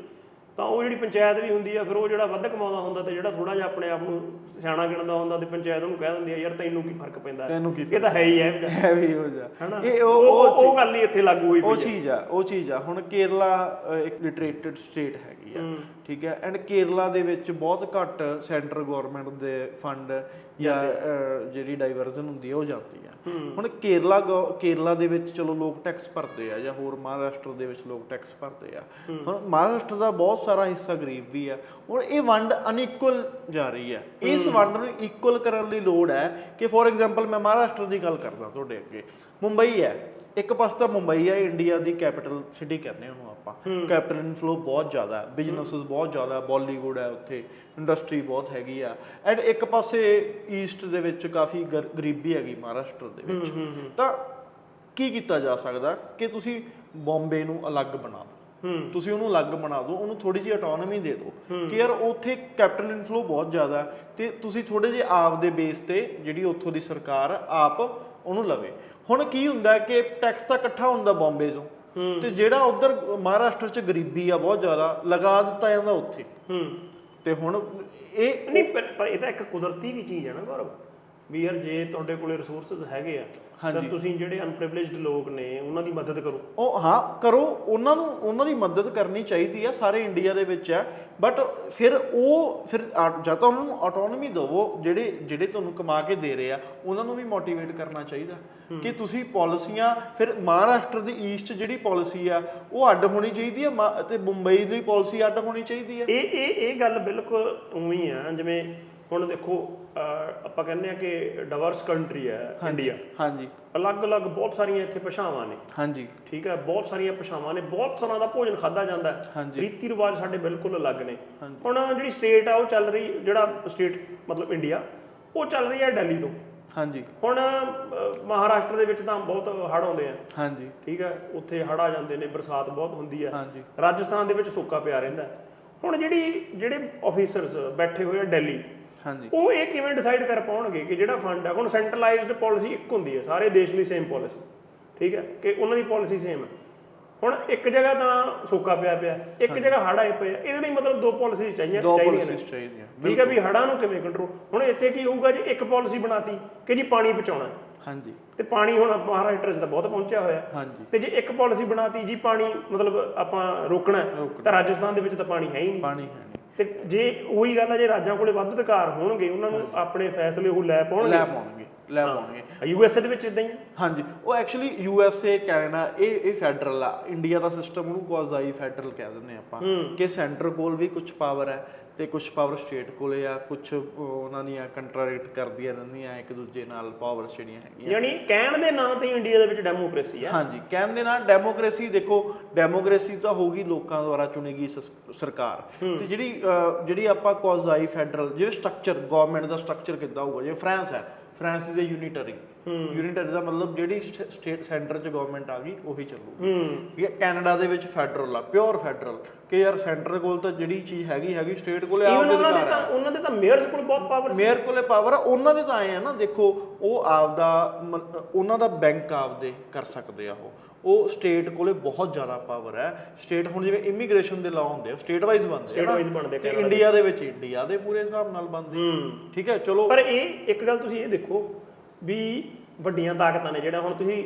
ਤਾਂ ਉਹ ਜਿਹੜੀ ਪੰਚਾਇਤ ਵੀ ਹੁੰਦੀ ਆ ਫਿਰ ਉਹ ਜਿਹੜਾ ਵੱਧ ਕਮਾਉਂਦਾ ਹੁੰਦਾ ਤੇ ਜਿਹੜਾ ਥੋੜਾ ਜਿਹਾ ਆਪਣੇ ਆਪ ਨੂੰ ਸਿਆਣਾ ਗਿਣਦਾ ਹੁੰਦਾ ਤੇ ਪੰਚਾਇਤ ਉਹਨੂੰ ਕਹਿ ਦਿੰਦੀ ਆ ਯਾਰ ਤੈਨੂੰ ਕੀ ਫ਼ਰਕ ਪੈਂਦਾ? ਤੈਨੂੰ ਕੀ ਇਹ ਤਾਂ ਹੈ ਹੀ ਹੈ ਹੈ ਵੀ ਹੋ ਜਾ। ਹਨਾ? ਇਹ ਉਹ ਉਹ ਗੱਲ ਹੀ ਇੱਥੇ ਲਾਗੂ ਹੋਈ ਉਹ ਚੀਜ਼ ਆ ਉਹ ਚੀਜ਼ ਆ। ਹੁਣ ਕੇਰਲਾ ਅ, ਇੱਕ ਲਿਟਰੇਟਡ ਸਟੇਟ ਹੈਗੀ ਆ। ਠੀਕ ਹੈ ਐਂਡ ਕੇਰਲਾ ਦੇ ਵਿੱਚ ਬਹੁਤ ਘੱਟ ਸੈਂਟਰ ਗਵਰਨਮੈਂਟ ਦੇ ਫੰਡ ਜਾਂ ਜਿਹੜੀ ਡਾਈਵਰਜਨ ਹੁੰਦੀ ਹੈ ਉਹ ਜਾਂਦੀ ਆ। ਹੁਣ ਕੇਰਲਾ ਕੇਰਲਾ ਦੇ ਵਿੱਚ ਚਲੋ ਲੋਕ ਟੈਕਸ ਭਰਦੇ ਆ ਜਾਂ ਹੋਰ ਮਹਾਰਾਸ਼ਟਰ ਦੇ ਵਿੱਚ ਲੋਕ ਟੈਕਸ ਭਰਦੇ ਆ। ਹੁਣ ਮਹਾਰਾਸ਼ਟਰ ਦਾ ਬਹੁਤ ਸਾਰਾ ਹਿੱਸਾ ਗਰੀਬ ਵੀ ਆ। ਹੁਣ ਇਹ ਵੰਡ ਅਨਇਕੁਅਲ ਜਾ ਰਹੀ ਹੈ ਇਸ ਵੰਡ ਨੂੰ ਇਕੁਅਲ ਕਰਨ ਲਈ ਲੋੜ ਹੈ ਕਿ ਫੋਰ ਐਗਜ਼ਾਮਪਲ ਮੈਂ ਮਹਾਰਾਸ਼ਟਰ ਦੀ ਗੱਲ ਕਰਦਾ ਤੁਹਾਡੇ ਅੱਗੇ। ਮੁੰਬਈ ਹੈ। ਇੱਕ ਪਾਸੇ ਤਾਂ ਮੁੰਬਈ ਹੈ ਇੰਡੀਆ ਦੀ ਕੈਪੀਟਲ ਸਿਟੀ ਕਹਿੰਦੇ ਉਹਨੂੰ ਆਪਾਂ। ਕੈਪੀਟਲ ਇਨਫਲੋ ਬਹੁਤ ਜ਼ਿਆਦਾ ਹੈ ਬਿਜ਼ਨੈਸਸ ਬਹੁਤ ਜ਼ਿਆਦਾ ਹੈ ਬਾਲੀਵੁੱਡ ਹੈ ਉੱਥੇ ਇੰਡਸਟਰੀ ਬਹੁਤ ਹੈਗੀ ਆ। ਐਂਡ ਇੱਕ ਪਾਸੇ ਈਸਟ ਦੇ ਵਿੱਚ ਕਾਫੀ ਗਰ- ਗਰੀਬੀ ਹੈਗੀ ਮਹਾਰਾਸ਼ਟਰ ਦੇ ਵਿੱਚ। ਤਾਂ ਕੀ ਕੀਤਾ ਜਾ ਸਕਦਾ ਕਿ ਤੁਸੀਂ ਬੰਬੇ ਨੂੰ ਅਲੱਗ ਬਣਾ ਦਿਓ। ਤੁਸੀਂ ਉਹਨੂੰ ਅਲੱਗ ਬਣਾ ਦਿਓ ਉਹਨੂੰ ਥੋੜੀ ਜਿਹੀ ਆਟੋਨਮੀ ਦੇ ਦਿਓ ਕਿ ਯਾਰ ਉੱਥੇ ਕੈਪੀਟਲ ਇਨਫਲੋ ਬਹੁਤ ਜ਼ਿਆਦਾ ਤੇ ਤੁਸੀਂ ਥੋੜੇ ਜਿਹੇ ਆਪ ਦੇ ਬੇਸ ਤੇ ਜਿਹੜੀ ਉੱਥੋਂ ਦੀ ਸਰਕਾਰ ਆਪ ਉਹਨੂੰ ਲਵੇ। ਹੁਣ ਕੀ ਹੁੰਦਾ ਕਿ ਟੈਕਸ ਤਾਂ ਇਕੱਠਾ ਹੁੰਦਾ ਬੰਬੇ ਤੋਂ ਤੇ ਜਿਹੜਾ ਉਧਰ ਮਹਾਰਾਸ਼ਟਰ 'ਚ ਗਰੀਬੀ ਆ ਬਹੁਤ ਜ਼ਿਆਦਾ ਲਗਾ ਦਿੱਤਾ ਜਾਂਦਾ ਉੱਥੇ। ਤੇ ਹੁਣ ਇਹ ਨਹੀਂ ਪਰ ਇਹ ਤਾਂ ਇੱਕ ਕੁਦਰਤੀ ਵੀ ਚੀਜ਼ ਹੈ ਨਾ ਗੌਰਵ। ਵੀ ਯਾਰ ਜੇ ਤੁਹਾਡੇ ਕੋਲੇ ਰਿਸੋਰਸਸ ਹੈਗੇ ਆ ਤਾਂ। ਤੁਸੀਂ ਜਿਹੜੇ ਅਨਪ੍ਰਿਵਿਲੇਜਡ ਲੋਕ ਨੇ ਉਹਨਾਂ ਦੀ ਮਦਦ ਕਰੋ। ਉਹ ਹਾਂ ਕਰੋ ਉਹਨਾਂ ਨੂੰ ਉਹਨਾਂ ਦੀ ਮਦਦ ਕਰਨੀ ਚਾਹੀਦੀ ਹੈ ਸਾਰੇ ਇੰਡੀਆ ਦੇ ਵਿੱਚ ਹੈ ਬਟ ਫਿਰ ਉਹ ਫਿਰ ਆ- ਜਾਂ ਤਾਂ ਉਹਨਾਂ ਨੂੰ ਆਟੋਨੋਮੀ ਦਿਵੋ ਜਿਹੜੇ ਜਿਹੜੇ ਤੁਹਾਨੂੰ ਕਮਾ ਕੇ ਦੇ ਰਹੇ ਆ ਉਹਨਾਂ ਨੂੰ ਵੀ ਮੋਟੀਵੇਟ ਕਰਨਾ ਚਾਹੀਦਾ। ਕਿ ਤੁਸੀਂ ਪਾਲਿਸੀਆਂ ਫਿਰ ਮਹਾਰਾਸ਼ਟਰ ਦੀ ਈਸਟ ਜਿਹੜੀ ਪਾਲਿਸੀ ਆ ਉਹ ਅੱਡ ਹੋਣੀ ਚਾਹੀਦੀ ਮਾ- ਤੇ ਮੁੰਬਈ ਦੀ ਪਾਲਿਸੀ ਅੱਡ ਹੋਣੀ ਚਾਹੀਦੀ ਹੈ ਇਹ ਇਹ ਇਹ ਗੱਲ ਬਿਲਕੁਲ ਉਵੇਂ ਹੀ ਆ ਜਿਵੇਂ ਹੁਣ ਦੇਖੋ ਆਪਾਂ ਕਹਿੰਦੇ ਆ ਕਿ ਡਾਈਵਰਸ ਕੰਟਰੀ ਹੈ ਇੰਡੀਆ ਹਾਂਜੀ। ਅਲੱਗ-ਅਲੱਗ ਬਹੁਤ ਸਾਰੀਆਂ ਇੱਥੇ ਭਾਸ਼ਾਵਾਂ ਨੇ। ਹਾਂਜੀ। ਠੀਕ ਹੈ ਬਹੁਤ ਸਾਰੀਆਂ ਭਾਸ਼ਾਵਾਂ ਨੇ ਬਹੁਤ ਤਰ੍ਹਾਂ ਦਾ ਭੋਜਨ ਖਾਦਾ ਜਾਂਦਾ ਹੈ। ਰੀਤੀ ਰਿਵਾਜ ਸਾਡੇ ਬਿਲਕੁਲ ਅਲੱਗ ਨੇ। ਹੁਣ ਜਿਹੜੀ ਸਟੇਟ ਆ ਉਹ ਚੱਲ ਰਹੀ ਜਿਹੜਾ ਸਟੇਟ ਮਤਲਬ ਇੰਡੀਆ ਉਹ ਚੱਲ ਰਹੀ ਹੈ ਦਿੱਲੀ ਤੋਂ। ਹਾਂਜੀ। ਹੁਣ ਮਹਾਰਾਸ਼ਟਰ ਦੇ ਵਿੱਚ ਤਾਂ ਬਹੁਤ ਹੜ੍ਹ ਆਉਂਦੇ ਆ। ਹਾਂਜੀ। ਠੀਕ ਹੈ ਉੱਥੇ ਹੜ੍ਹ ਆ ਜਾਂਦੇ ਨੇ ਬਰਸਾਤ ਬਹੁਤ ਹੁੰਦੀ ਹੈ। ਹਾਂਜੀ। ਰਾਜਸਥਾਨ ਦੇ ਵਿੱਚ ਸੁੱਕਾ ਪਿਆ ਰਹਿੰਦਾ। ਹੁਣ ਜਿਹੜੀ ਜਿਹੜੇ ਆਫੀਸਰਸ ਬੈਠੇ ਹੋਏ ਆ ਦਿੱਲੀ ਹਾਂਜੀ। ਉਹ ਇਹ ਕਿਵੇਂ ਡਿਸਾਈਡ ਕਰ ਪਾਉਣਗੇ ਕਿ ਜਿਹੜਾ ਫੰਡ ਹੈ ਹੁਣ ਸੈਂਟਰਲਾਈਜ਼ਡ ਪਾਲਿਸੀ ਇੱਕ ਹੁੰਦੀ ਹੈ ਸਾਰੇ ਦੇਸ਼ ਲਈ ਸੇਮ ਪਾਲਿਸੀ ਠੀਕ ਹੈ ਕਿ ਉਹਨਾਂ ਦੀ ਪਾਲਿਸੀ ਸੇਮ ਹੈ ਹੁਣ ਇੱਕ ਜਗ੍ਹਾ ਤਾਂ ਸੁੱਕਾ ਪਿਆ ਪਿਆ ਇੱਕ ਜਗ੍ਹਾ ਹੜ੍ਹ ਆਏ ਪਏ ਆ ਇਹਦੇ ਲਈ ਮਤਲਬ ਦੋ ਪਾਲਿਸੀ ਚਾਹੀਦੀਆਂ ਦੋ ਚਾਹੀਦੀਆਂ ਨੇ। ਠੀਕ ਹੈ ਵੀ ਹੜ੍ਹਾਂ ਨੂੰ ਕਿਵੇਂ ਕੰਟਰੋਲ ਹੁਣ ਇੱਥੇ ਕੀ ਹੋਊਗਾ ਜੀ ਇੱਕ ਪਾਲਿਸੀ ਬਣਾਤੀ ਕਿ ਜੀ ਪਾਣੀ ਬਚਾਉਣਾ। ਹਾਂਜੀ। ਤੇ ਪਾਣੀ ਹੁਣ ਮਹਾਰਾਸ਼ਟਰ 'ਚ ਤਾਂ ਬਹੁਤ ਪਹੁੰਚਿਆ ਹੋਇਆ। ਹਾਂਜੀ। ਤੇ ਜੇ ਇੱਕ ਪਾਲਿਸੀ ਬਣਾਤੀ ਜੀ ਪਾਣੀ ਮਤਲਬ ਆਪਾਂ ਰੋਕਣਾ ਤਾਂ ਰਾਜਸਥਾਨ ਦੇ ਵਿੱਚ ਤਾਂ ਪਾਣੀ ਹੈ ਹੀ ਨਹੀਂ। ਪਾਣੀ ਹੈ ਤੇ ਜੇ ਉਹੀ ਗੱਲ ਹੈ ਜੇ ਰਾਜਾਂ ਕੋਲੇ ਵੱਧ ਅਧਿਕਾਰ ਹੋਣਗੇ ਉਹਨਾਂ ਨੂੰ ਆਪਣੇ ਫੈਸਲੇ ਉਹ ਲੈ ਪਾਉਣਗੇ। ਲੈ ਪਾਉਣਗੇ ਲੈ ਪਾਉਣਗੇ। ਯੂਐਸਏ ਦੇ ਵਿੱਚ ਇਦਾਂ ਹੀ ਹੈ ਹਾਂਜੀ। ਉਹ actually U S A Canada ਇਹ ਇਹ ਫੈਡਰਲ ਆ। ਇੰਡੀਆ ਦਾ ਸਿਸਟਮ ਉਹਨੂੰ ਕੁਆਜ਼ਾਈ ਫੈਡਰਲ ਕਹਿ ਦਿੰਦੇ ਆਪਾਂ। ਕਿ ਸੈਂਟਰ ਕੋਲ ਵੀ ਕੁਝ ਪਾਵਰ ਹੈ। ਤੇ ਕੁਝ ਪਾਵਰ ਸਟੇਟ ਕੋਲੇ ਆ ਕੁਝ ਉਹਨਾਂ ਦੀਆਂ ਕੰਟਰਾਡਿਕਟ ਕਰਦੀਆਂ ਰਹਿੰਦੀਆਂ ਇੱਕ ਦੂਜੇ ਨਾਲ ਪਾਵਰ ਜਿਹੜੀਆਂ ਹੈਗੀਆਂ। ਯਾਨੀ ਕਹਿਣ ਦੇ ਨਾਂ ਤੇ ਇੰਡੀਆ ਦੇ ਵਿੱਚ ਡੈਮੋਕ੍ਰੇਸੀ ਹੈ ਹਾਂਜੀ ਕਹਿਣ ਦੇ ਨਾਲ ਡੈਮੋਕ੍ਰੇਸੀ ਦੇਖੋ ਡੈਮੋਕ੍ਰੇਸੀ ਤਾਂ ਹੋਗੀ ਲੋਕਾਂ ਦੁਆਰਾ ਚੁਣੀ ਗਈ ਸਰਕਾਰ। ਤੇ ਜਿਹੜੀ ਜਿਹੜੀ ਆਪਾਂ ਕੁਆਜ਼ਾਈ ਫੈਡਰਲ ਜਿਵੇਂ ਸਟਰਕਚਰ ਗਵਰਨਮੈਂਟ ਦਾ ਸਟਰਕਚਰ ਕਿੱਦਾਂ ਹੋਊਗਾ? ਜਿਵੇਂ ਫਰਾਂਸ ਹੈ France is a unitary unitary ਦਾ ਮਤਲਬ ਜਿਹੜੀ ਸਟੇਟ ਸੈਂਟਰ 'ਚ ਗਵਰਨਮੈਂਟ ਆ ਗਈ ਉਹੀ ਚੱਲੂਗੀ। ਹੂੰ। ਠੀਕ ਹੈ ਕੈਨੇਡਾ ਦੇ ਵਿੱਚ ਫੈਡਰਲ ਆ ਪਿਓਰ ਫੈਡਰਲ ਕਿ ਯਾਰ ਸੈਂਟਰ ਕੋਲ ਤਾਂ ਜਿਹੜੀ ਚੀਜ਼ ਹੈਗੀ ਹੈਗੀ ਸਟੇਟ ਕੋਲੇ ਆਪਦੇ ਉਹਨਾਂ ਦੇ ਤਾਂ ਉਹਨਾਂ ਦੇ ਤਾਂ ਮੇਅਰਸ ਕੋਲ ਬਹੁਤ ਪਾਵਰ ਮੇਅਰ ਕੋਲੇ ਪਾਵਰ ਆ ਉਹਨਾਂ ਦੇ ਤਾਂ ਆਏ ਆ ਨਾ ਦੇਖੋ ਉਹ ਆਪਦਾ ਉਹਨਾਂ ਦਾ ਬੈਂਕ ਆਪਦੇ ਕਰ ਸਕਦੇ ਆ ਉਹ। ਉਹ ਸਟੇਟ ਕੋਲੇ ਬਹੁਤ ਜ਼ਿਆਦਾ ਪਾਵਰ ਹੈ। ਸਟੇਟ ਹੁਣ ਜਿਵੇਂ ਇਮੀਗ੍ਰੇਸ਼ਨ ਦੇ ਲਾਅ ਹੁੰਦੇ ਆ ਸਟੇਟ ਵਾਈਜ਼ ਬਣਦੇ ਆ ਨਾ। wise ਬਣਦੇ ਤੇ ਇੰਡੀਆ ਦੇ ਵਿੱਚ ਇੰਡੀਆ ਦੇ ਪੂਰੇ ਹਿਸਾਬ ਨਾਲ ਬਣਦੇ ਠੀਕ ਹੈ ਚਲੋ। ਪਰ ਇਹ ਇੱਕ ਗੱਲ ਤੁਸੀਂ ਇਹ ਦੇਖੋ ਵੀ ਵੱਡੀਆਂ ਤਾਕਤਾਂ ਨੇ ਜਿਹੜਾ ਹੁਣ ਤੁਸੀਂ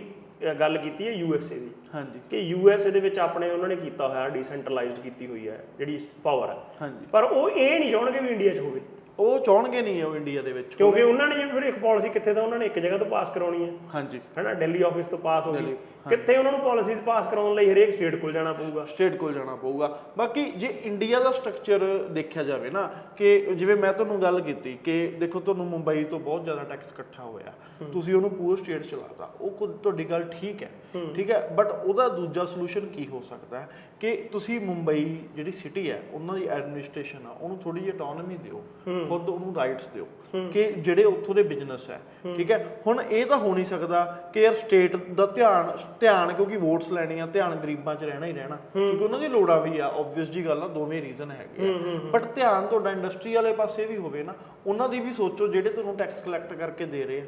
ਗੱਲ ਕੀਤੀ ਹੈ ਯੂਐਸਏ ਦੀ। ਹਾਂਜੀ। ਕਿ ਯੂਐਸਏ ਦੇ ਵਿੱਚ ਆਪਣੇ ਉਹਨਾਂ ਨੇ ਕੀਤਾ ਹੋਇਆ ਡੀਸੈਂਟਰਲਾਈਜ਼ਡ ਕੀਤੀ ਹੋਈ ਹੈ ਜਿਹੜੀ ਪਾਵਰ ਹੈ। ਹਾਂਜੀ। ਪਰ ਉਹ ਇਹ ਨਹੀਂ ਚਾਹਣਗੇ ਵੀ ਇੰਡੀਆ 'ਚ ਹੋਵੇ। ਉਹ ਚਾਹਣਗੇ ਨਹੀਂ ਉਹ ਇੰਡੀਆ ਦੇ ਵਿੱਚ। ਕਿਉਂਕਿ ਉਹਨਾਂ ਨੇ ਜਿਵੇਂ ਫਿਰ ਇੱਕ ਪਾਲਿਸੀ ਕਿੱਥੇ ਤਾਂ ਉਹਨਾਂ ਨੇ ਇੱਕ ਜਗ੍ਹਾ ਤੋਂ ਪਾਸ ਕਰਾਉਣੀ ਹੈ। ਹਾਂਜੀ। ਹੈਨਾ ਦਿੱਲੀ ਆਫਿਸ ਤੋਂ ਪਾਸ ਹੋ ਗਈ। ਕਿੱਥੇ ਉਹਨਾਂ ਨੂੰ ਪਾਲਿਸੀਜ਼ ਪਾਸ ਕਰਾਉਣ ਲਈ ਹਰੇਕ ਸਟੇਟ ਕੋਲ ਜਾਣਾ ਪਊਗਾ। ਸਟੇਟ ਕੋਲ ਜਾਣਾ ਪਊਗਾ। ਬਾਕੀ ਜੇ ਇੰਡੀਆ ਦਾ ਸਟਰਕਚਰ ਦੇਖਿਆ ਜਾਵੇ ਨਾ ਕਿ ਜਿਵੇਂ ਮੈਂ ਤੁਹਾਨੂੰ ਗੱਲ ਕੀਤੀ ਕਿ ਦੇਖੋ ਤੁਹਾਨੂੰ ਮੁੰਬਈ ਤੋਂ ਬਹੁਤ ਜ਼ਿਆਦਾ ਟੈਕਸ ਇਕੱਠਾ ਹੋਇਆ। ਤੁਸੀਂ ਉਹਨੂੰ ਪੂਰ ਸਟੇਟ ਚਲਾਤਾ ਉਹ ਕੁਝ ਤੁਹਾਡੀ ਗੱਲ ਠੀਕ ਹੈ। ਠੀਕ ਹੈ? ਬਟ ਉਹਦਾ ਦੂਜਾ ਸੋਲੂਸ਼ਨ ਕੀ ਹੋ ਸਕਦਾ ਹੈ? ਕਿ ਤੁਸੀਂ ਮੁੰਬਈ ਜਿਹੜੀ ਸਿਟੀ ਹੈ ਉਹਨਾਂ ਦੀ ਐਡਮਿਨਿਸਟ੍ਰੇਸ਼ਨ ਆ ਉਹਨੂੰ ਥੋੜੀ ਜਿਹੀ ਆਟੋਨੋਮੀ ਦਿਓ। ਖੁਦ ਉਹਨੂੰ ਰਾਈਟਸ ਦਿਓ ਕਿ ਜਿਹੜੇ ਉੱਥੋਂ ਦੇ ਬਿਜ਼ਨਸ ਹੈ ਠੀਕ ਹੈ? ਹੁਣ ਇਹ ਤਾਂ ਹੋ ਨਹੀਂ ਸਕਦਾ ਕਿ ਯਾਰ ਸਟੇਟ ਦਾ ਧਿਆਨ ਧਿਆਨ ਕਿਉਂਕਿ ਵੋਟਸ ਲੈਣੀਆਂ ਧਿਆਨ ਗਰੀਬਾਂ 'ਚ ਰਹਿਣਾ ਹੀ ਰਹਿਣਾ ਕਿਉਂਕਿ ਉਹਨਾਂ ਦੀ ਲੋੜਾਂ ਵੀ ਆ ਆਬਵੀਅਸ ਜੀ ਗੱਲ ਆ ਦੋਵੇਂ ਰੀਜ਼ਨ ਹੈਗੇ ਆ। ਬਟ ਧਿਆਨ ਤੁਹਾਡਾ ਇੰਡਸਟਰੀ ਵਾਲੇ ਪਾਸੇ ਵੀ ਹੋਵੇ ਨਾ ਉਹਨਾਂ ਦੀ ਵੀ ਸੋਚੋ ਜਿਹੜੇ ਤੁਹਾਨੂੰ ਟੈਕਸ ਕਲੈਕਟ ਕਰਕੇ ਦੇ ਰਹੇ ਆ।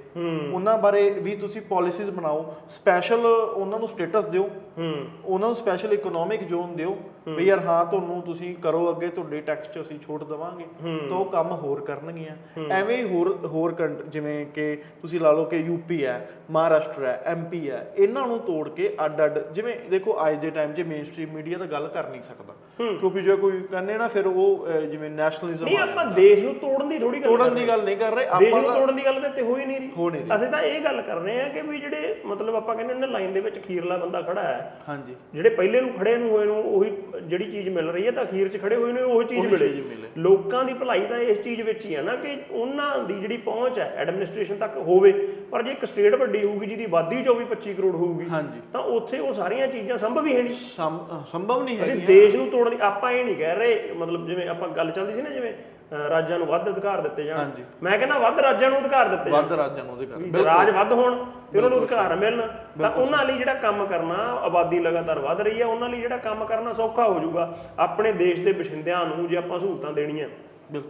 ਉਹਨਾਂ ਬਾਰੇ ਵੀ ਤੁਸੀਂ ਪਾਲਿਸੀਜ਼ ਬਣਾਓ ਸਪੈਸ਼ਲ ਉਹਨਾਂ ਨੂੰ ਸਟੇਟਸ ਦਿਓ ਹੂੰ। ਉਹਨਾਂ ਨੂੰ ਸਪੈਸ਼ਲ ਇਕਨੋਮਿਕ ਜ਼ੋਨ ਦਿਓ ਵੀ ਯਾਰ ਹਾਂ ਤੁਹਾਨੂੰ ਤੁਸੀਂ ਕਰੋ ਅੱਗੇ ਤੁਹਾਡੇ ਟੈਕਸ 'ਚ ਅਸੀਂ ਛੋਟ ਦਵਾਂਗੇ। ਤਾਂ ਉਹ ਕੰਮ ਹੋਰ ਕਰਨਗੀਆਂ। ਐਵੇਂ ਹੀ ਹੋਰ ਹੋਰ ਜਿਵੇਂ ਕਿ ਤੁਸੀਂ ਲਾ ਲਓ ਕਿ ਯੂਪੀ ਹੈ ਮਹਾਰਾਸ਼ਟਰ ਹੈ ਐਮਪੀ ਹੈ ਇਹਨਾਂ ਨੂੰ ਤੋੜ ਕੇ ਅੱਡ ਅੱਡ ਜਿਵੇਂ ਦੇਖੋ ਅੱਜ ਦੇ ਟਾਈਮ 'ਚ ਮੇਨ ਸਟ੍ਰੀਮ ਮੀਡੀਆ ਤਾਂ ਗੱਲ ਕਰ ਨਹੀਂ ਸਕਦਾ। ਕਿਉਂਕਿ ਜੇ ਕੋਈ ਕਹਿੰਦੇ ਨਾ ਫਿਰ ਉਹ ਜਿਵੇਂ ਨੈਸ਼ਨਲਿਜ਼ਮ ਨਹੀਂ ਆਪਾਂ ਦੇਸ਼ ਨੂੰ ਤੋੜਨ ਦੀ ਥੋੜੀ ਗੱਲ ਤੋੜਨ ਦੀ ਗੱਲ ਨਹੀਂ ਕਰ ਰਹੇ ਦੇਸ਼ ਆਪਾਂ ਨੂੰ ਤੋੜਨ ਦੀ ਗੱਲ ਤੇ ਇੱਥੇ ਹੋ ਹੀ ਨਹੀਂ ਰਹੀ। ਅਸੀਂ ਤਾਂ ਇਹ ਗੱਲ ਕਰ ਰਹੇ ਹਾਂ ਕਿ ਵੀ ਜਿਹੜੇ ਮਤਲਬ ਆਪਾਂ ਕਹਿੰਦੇ ਨੇ ਲਾਈਨ ਦੇ ਵਿੱਚ ਖੀਰਲਾ ਬੰਦਾ ਖੜਾ ਹੈ ਹਾਂਜੀ। ਜਿਹੜੇ ਪਹਿਲੇ ਨੂੰ ਖੜੇ ਨੂੰ ਹੋਏ ਨੂੰ ਉਹੀ ਜਿਹੜੀ ਚੀਜ਼ ਮਿਲ ਰਹੀ ਹੈ ਤਾਂ ਅਖੀਰ 'ਚ ਖੜੇ ਹੋਏ ਨੂੰ ਉਹੀ ਚੀਜ਼ ਮਿਲੇ। ਲੋਕਾਂ ਦੀ ਭਲਾਈ ਤਾਂ ਇਸ ਚੀਜ਼ ਵਿੱਚ ਹੀ ਹੈ ਨਾ ਕਿ ਉਹਨਾਂ ਦੀ ਜਿਹੜੀ ਪਹੁੰਚ ਹੈ ਐਡਮਿਨਿਸਟ੍ਰੇਸ਼ਨ ਤੱਕ ਹੋਵੇ ਪਰ ਜੇ ਇੱਕ ਸਟੇਟ ਵੱਡੀ ਹੋਊਗੀ ਜਿਹਦੀ ਆਬਾਦੀ 24 25 ਕਰੋੜ ਹੋਊਗੀ ਤਾਂ ਉੱਥੇ ਉਹ ਸਾਰੀਆਂ ਚੀਜ਼ਾਂ ਸੰਭਵ ਹੀ ਹੈ ਨਹੀਂ। ਸੰਭਵ ਨਹੀਂ ਅਸੀਂ ਹੈ ਦੇਸ਼ ਨੂੰ ਤੋੜਨ ਦੀ ਆਪਾਂ ਇਹ ਨਹੀਂ ਕਹਿ ਰਹੇ ਮਤਲਬ ਜਿਵੇਂ ਆਪਾਂ ਗੱਲ ਚੱਲਦੀ ਸੀ ਨਾ ਜਿਵੇਂ ਰਾਜਾਂ ਨੂੰ ਵੱਧ ਅਧਿਕਾਰ ਦਿੱਤੇ ਜਾਣ। ਹਾਂਜੀ। ਮੈਂ ਕਹਿੰਦਾ ਵੱਧ ਰਾਜਾਂ ਨੂੰ ਅਧਿਕਾਰ ਦਿੱਤੇ ਜਾਣ। ਵੱਧ ਰਾਜਾਂ ਨੂੰ ਉਹਦੇ ਕਰ ਵੀ ਰਾਜ ਵੱਧ ਹੋਣ ਤੇ ਉਹਨਾਂ ਨੂੰ ਅਧਿਕਾਰ ਮਿਲਣ ਤਾਂ ਉਹਨਾਂ ਲਈ ਜਿਹੜਾ ਕੰਮ ਕਰਨਾ ਆਬਾਦੀ ਲਗਾਤਾਰ ਵੱਧ ਰਹੀ ਹੈ ਉਹਨਾਂ ਲਈ ਜਿਹੜਾ ਕੰਮ ਕਰਨਾ ਸੌਖਾ ਹੋ ਜਾਊਗਾ। ਆਪਣੇ ਦੇਸ਼ ਦੇ ਵਸਿੰਦਿਆਂ ਨੂੰ ਜੇ ਆਪਾਂ ਸਹੂਲਤਾਂ ਦੇਣੀਆਂ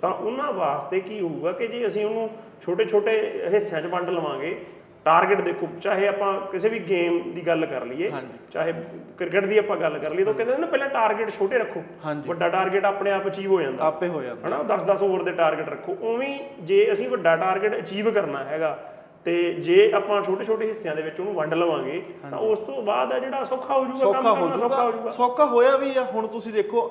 ਤਾਂ ਉਹਨਾਂ ਵਾਸਤੇ ਕੀ ਹੋਊਗਾ ਕਿ ਜੇ ਅਸੀਂ ਉਹਨੂੰ ਛੋਟੇ ਛੋਟੇ ਹਿੱਸਿਆਂ 'ਚ ਵੰਡ ਲਵਾਂਗੇ ਟਾਰਗੇਟ ਦੇਖੋ ਚਾਹੇ ਆਪਾਂ ਕਿਸੇ ਵੀ ਗੇਮ ਦੀ ਗੱਲ ਕਰ ਲਈਏ। ਚਾਹੇ ਕ੍ਰਿਕਟ ਦੀ ਆਪਾਂ ਗੱਲ ਕਰ ਲਈਏ ਤਾਂ ਕਹਿੰਦੇ ਨੇ ਪਹਿਲਾਂ ਟਾਰਗੇਟ ਛੋਟੇ ਰੱਖੋ। ਵੱਡਾ ਟਾਰਗੇਟ ਆਪਣੇ ਆਪ ਅਚੀਵ ਹੋ ਜਾਂਦਾ। ਆਪੇ ਹੋ ਜਾਂਦਾ। ਹਨਾ? 10-10 ਓਵਰ ਦੇ ਟਾਰਗੇਟ ਰੱਖੋ। ਉਵੇਂ ਜੇ ਅਸੀਂ ਵੱਡਾ ਟਾਰਗੇਟ ਅਚੀਵ ਕਰਨਾ ਹੈਗਾ ਤੇ ਜੇ ਆਪਾਂ ਛੋਟੇ-ਛੋਟੇ ਹਿੱਸਿਆਂ ਦੇ ਵਿੱਚ ਉਹਨੂੰ ਵੰਡ ਲਵਾਂਗੇ ਤਾਂ ਉਸ ਤੋਂ ਬਾਅਦ ਆ ਜਿਹੜਾ ਸੌਖਾ ਹੋ ਜਾਊਗਾ ਕੰਮ ਸੌਖਾ ਹੋ ਜਾਊਗਾ। ਸੌਖਾ ਹੋਇਆ ਵੀ ਆ। ਹੁਣ ਤੁਸੀਂ ਦੇਖੋ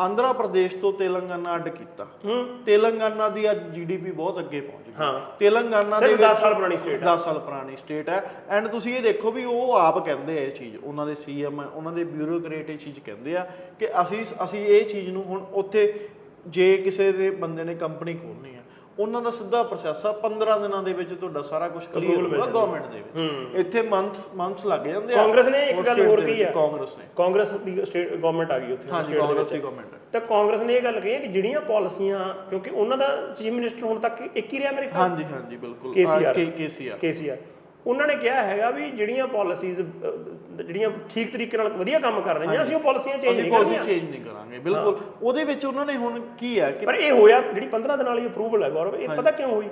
ਆਂਧਰਾ ਪ੍ਰਦੇਸ਼ ਤੋਂ ਤੇਲੰਗਾਨਾ ਅੱਡ ਕੀਤਾ। ਹੂੰ। ਤੇਲੰਗਾਨਾ ਦੀ ਅੱਜ ਜੀਡੀਪੀ ਬਹੁਤ ਅੱਗੇ ਪਹੁੰਚ ਗਈ। ਹਾਂ। ਤੇਲੰਗਾਨਾ ਦੇ ਵਿੱਚ 10 ਸਾਲ ਪੁਰਾਣੀ ਸਟੇਟ 10 ਸਾਲ ਪੁਰਾਣੀ ਸਟੇਟ ਹੈ। ਐਂਡ ਤੁਸੀਂ ਇਹ ਦੇਖੋ ਵੀ ਉਹ ਆਪ ਕਹਿੰਦੇ ਆ ਇਹ ਚੀਜ਼। ਉਹਨਾਂ ਦੇ ਸੀਐਮ ਉਹਨਾਂ ਦੇ ਬਿਊਰੋਕਰੇਟ ਇਹ ਚੀਜ਼ ਕਹਿੰਦੇ ਆ ਕਿ ਅਸੀਂ ਅਸੀਂ ਇਹ ਚੀਜ਼ ਨੂੰ ਹੁਣ ਉੱਥੇ ਜੇ ਕਿਸੇ ਦੇ ਬੰਦੇ ਨੇ ਕੰਪਨੀ ਖੋਲਣੀ ਆ ਉਹਨਾਂ ਦਾ ਸਿੱਧਾ ਪ੍ਰੋਸੈਸ ਆ 15 ਦਿਨਾਂ ਦੇ ਵਿੱਚ ਤੁਹਾਡਾ ਸਾਰਾ ਕੁਝ ਕਲੀਅਰ ਹੋਊਗਾ ਗਵਰਨਮੈਂਟ ਦੇ ਵਿੱਚ। ਇੱਥੇ ਮੰਥ ਮੰਥਸ ਲੱਗ ਜਾਂਦੇ ਆ। ਕਾਂਗਰਸ ਨੇ ਇੱਕ ਗੱਲ ਹੋਰ ਕਹੀ ਆ। ਕਾਂਗਰਸ ਨੇ। ਕਾਂਗਰਸ ਦੀ ਸਟੇਟ ਗਵਰਨਮੈਂਟ ਆ ਗਈ ਉੱਥੇ ਹਾਂਜੀ ਕਾਂਗਰਸ। ਦੀ ਗਵਰਨਮੈਂਟ ਤਾਂ ਕਾਂਗਰਸ ਨੇ ਇਹ ਗੱਲ ਕਹੀ ਹੈ ਕਿ ਜਿਹੜੀਆਂ ਪਾਲਿਸੀਆਂ ਕਿਉਂਕਿ ਉਹਨਾਂ ਦਾ ਚੀਫ ਮਿਨਿਸਟਰ ਹੁਣ ਤੱਕ ਇੱਕ ਹੀ ਰਿਹਾ ਮੇਰੇ ਖਿਆਲ ਹਾਂਜੀ ਹਾਂਜੀ ਬਿਲਕੁਲ। ਕੇਸੀਆਰ ਕੇਸੀਆਰ ਉਹਨਾਂ ਨੇ ਕਿਹਾ ਹੈਗਾ ਵੀ ਜਿਹੜੀਆਂ ਪਾਲਿਸੀਜ਼ ਜਿਹੜੀਆਂ ਠੀਕ ਤਰੀਕੇ ਨਾਲ ਵਧੀਆ ਕੰਮ ਕਰ ਰਹੀਆਂ ਅਸੀਂ ਉਹ ਪਾਲਿਸੀਆਂ ਚੇਂਜ ਨਹੀਂ ਪਾਲਿਸੀ ਕਰਨੀਆਂ। ਚੇਂਜ ਨਹੀਂ ਕਰਾਂਗੇ ਬਿਲਕੁਲ। ਉਹਦੇ ਵਿੱਚ ਉਹਨਾਂ ਨੇ ਹੁਣ ਕੀ ਹੈ ਕਿ ਪਰ ਇਹ ਹੋਇਆ ਜਿਹੜੀ 15 ਦਿਨਾਂ ਵਾਲੀ ਅਪਰੂਵਲ ਹੈ ਗੌਰਵ ਇਹ ਪਤਾ ਕਿਉਂ ਹੋਈ?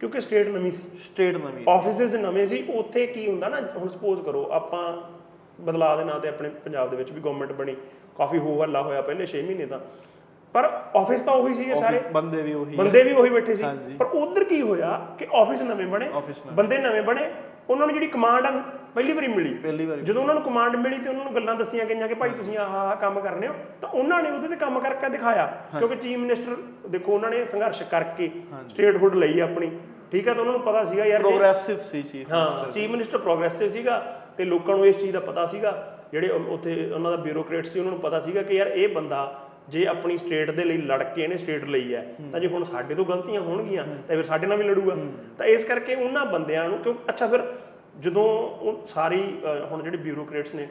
ਕਿਉਂਕਿ ਸਟੇਟ ਨਵੀਂ ਸੀ। ਸਟੇਟ ਨਵੀਂ ਆਫਿਸਿਸ ਨਵੇਂ ਸੀ ਉੱਥੇ ਕੀ ਹੁੰਦਾ ਨਾ ਹੁਣ ਸਪੋਜ਼ ਕਰੋ ਆਪਾਂ ਬਦਲਾਅ ਦੇ ਨਾਂ ਤੇ ਆਪਣੇ ਪੰਜਾਬ ਦੇ ਵਿੱਚ ਵੀ ਗਵਰਨਮੈਂਟ ਬਣੀ ਕਾਫੀ ਹੋ ਹੱਲਾ ਹੋਇਆ ਪਹਿਲੇ 6 ਮਹੀਨੇ ਤਾਂ। ਪਰ ਆਫਿਸ ਤਾਂ ਉਹੀ ਸੀਗੇ ਸਾਰੇ। ਬੰਦੇ ਵੀ ਉਹੀ ਬੰਦੇ ਵੀ ਉਹੀ ਬੈਠੇ ਸੀ। ਪਰ ਉਧਰ ਕੀ ਹੋਇਆ ਕਿ ਆਫਿਸ ਨਵੇਂ ਬਣੇ ਬੰਦੇ ਨਵੇਂ ਬਣੇ ਉਹਨਾਂ ਨੂੰ ਜਿਹੜੀ ਕਮਾਂਡ ਆ ਪਹਿਲੀ ਵਾਰੀ ਮਿਲੀ। ਪਹਿਲੀ ਵਾਰੀ ਜਦੋਂ ਉਹਨਾਂ ਨੂੰ ਕਮਾਂਡ ਮਿਲੀ ਤੇ ਉਹਨਾਂ ਨੂੰ ਗੱਲਾਂ ਦੱਸੀਆਂ ਗਈਆਂ ਕਿ ਭਾਈ ਤੁਸੀਂ ਆਹ ਆਹ ਕੰਮ ਕਰਨੇ ਹੋ ਤਾਂ ਉਹਨਾਂ ਨੇ ਉਹਦੇ ਤੇ ਕੰਮ ਕਰਕੇ ਦਿਖਾਇਆ। ਕਿਉਂਕਿ ਚੀਫ ਮਿਨਿਸਟਰ ਦੇਖੋ ਉਹਨਾਂ ਨੇ ਸੰਘਰਸ਼ ਕਰਕੇ ਸਟੇਟਹੁੱਡ ਲਈ ਆਪਣੀ। ਠੀਕ ਹੈ ਤਾਂ ਉਹਨਾਂ ਨੂੰ ਪਤਾ ਸੀਗਾ ਯਾਰ ਪ੍ਰੋਗਰੈਸਿਵ ਸੀ ਚੀਫ ਹਾਂ ਚੀਫ ਮਿਨਿਸਟਰ ਪ੍ਰੋਗਰੈਸਿਵ ਸੀਗਾ ਤੇ ਲੋਕਾਂ ਨੂੰ ਇਸ ਚੀਜ਼ ਦਾ ਪਤਾ ਸੀਗਾ। ਜਿਹੜੇ ਉੱਥੇ ਉਹਨਾਂ ਦਾ ਬਿਊਰੋਕਰੇਟ ਸੀ ਉਹਨਾਂ ਨੂੰ ਪਤਾ ਸੀਗਾ ਕਿ ਯਾਰ ਇਹ ਬੰਦਾ ਜੇ ਆਪਣੀ ਸਟੇਟ ਦੇ ਲਈ ਲੜ ਕੇ ਇਹਨੇ ਸਟੇਟ ਲਈ ਹੈ ਤਾਂ ਜੇ ਹੁਣ ਸਾਡੇ ਤੋਂ ਗਲਤੀਆਂ ਹੋਣਗੀਆਂ ਤਾਂ ਫਿਰ ਸਾਡੇ ਨਾਲ ਵੀ ਲੜੂਗਾ। ਤਾਂ ਇਸ ਕਰਕੇ ਉਹਨਾਂ ਬੰਦਿਆਂ ਨੂੰ ਕਿਉਂ ਅੱਛਾ ਫਿਰ ਜਦੋਂ ਉਹ ਸਾਰੀ ਹੁਣ ਜਿਹੜੇ ਬਿਊਰੋਕਰੇਟਸ ਨੇ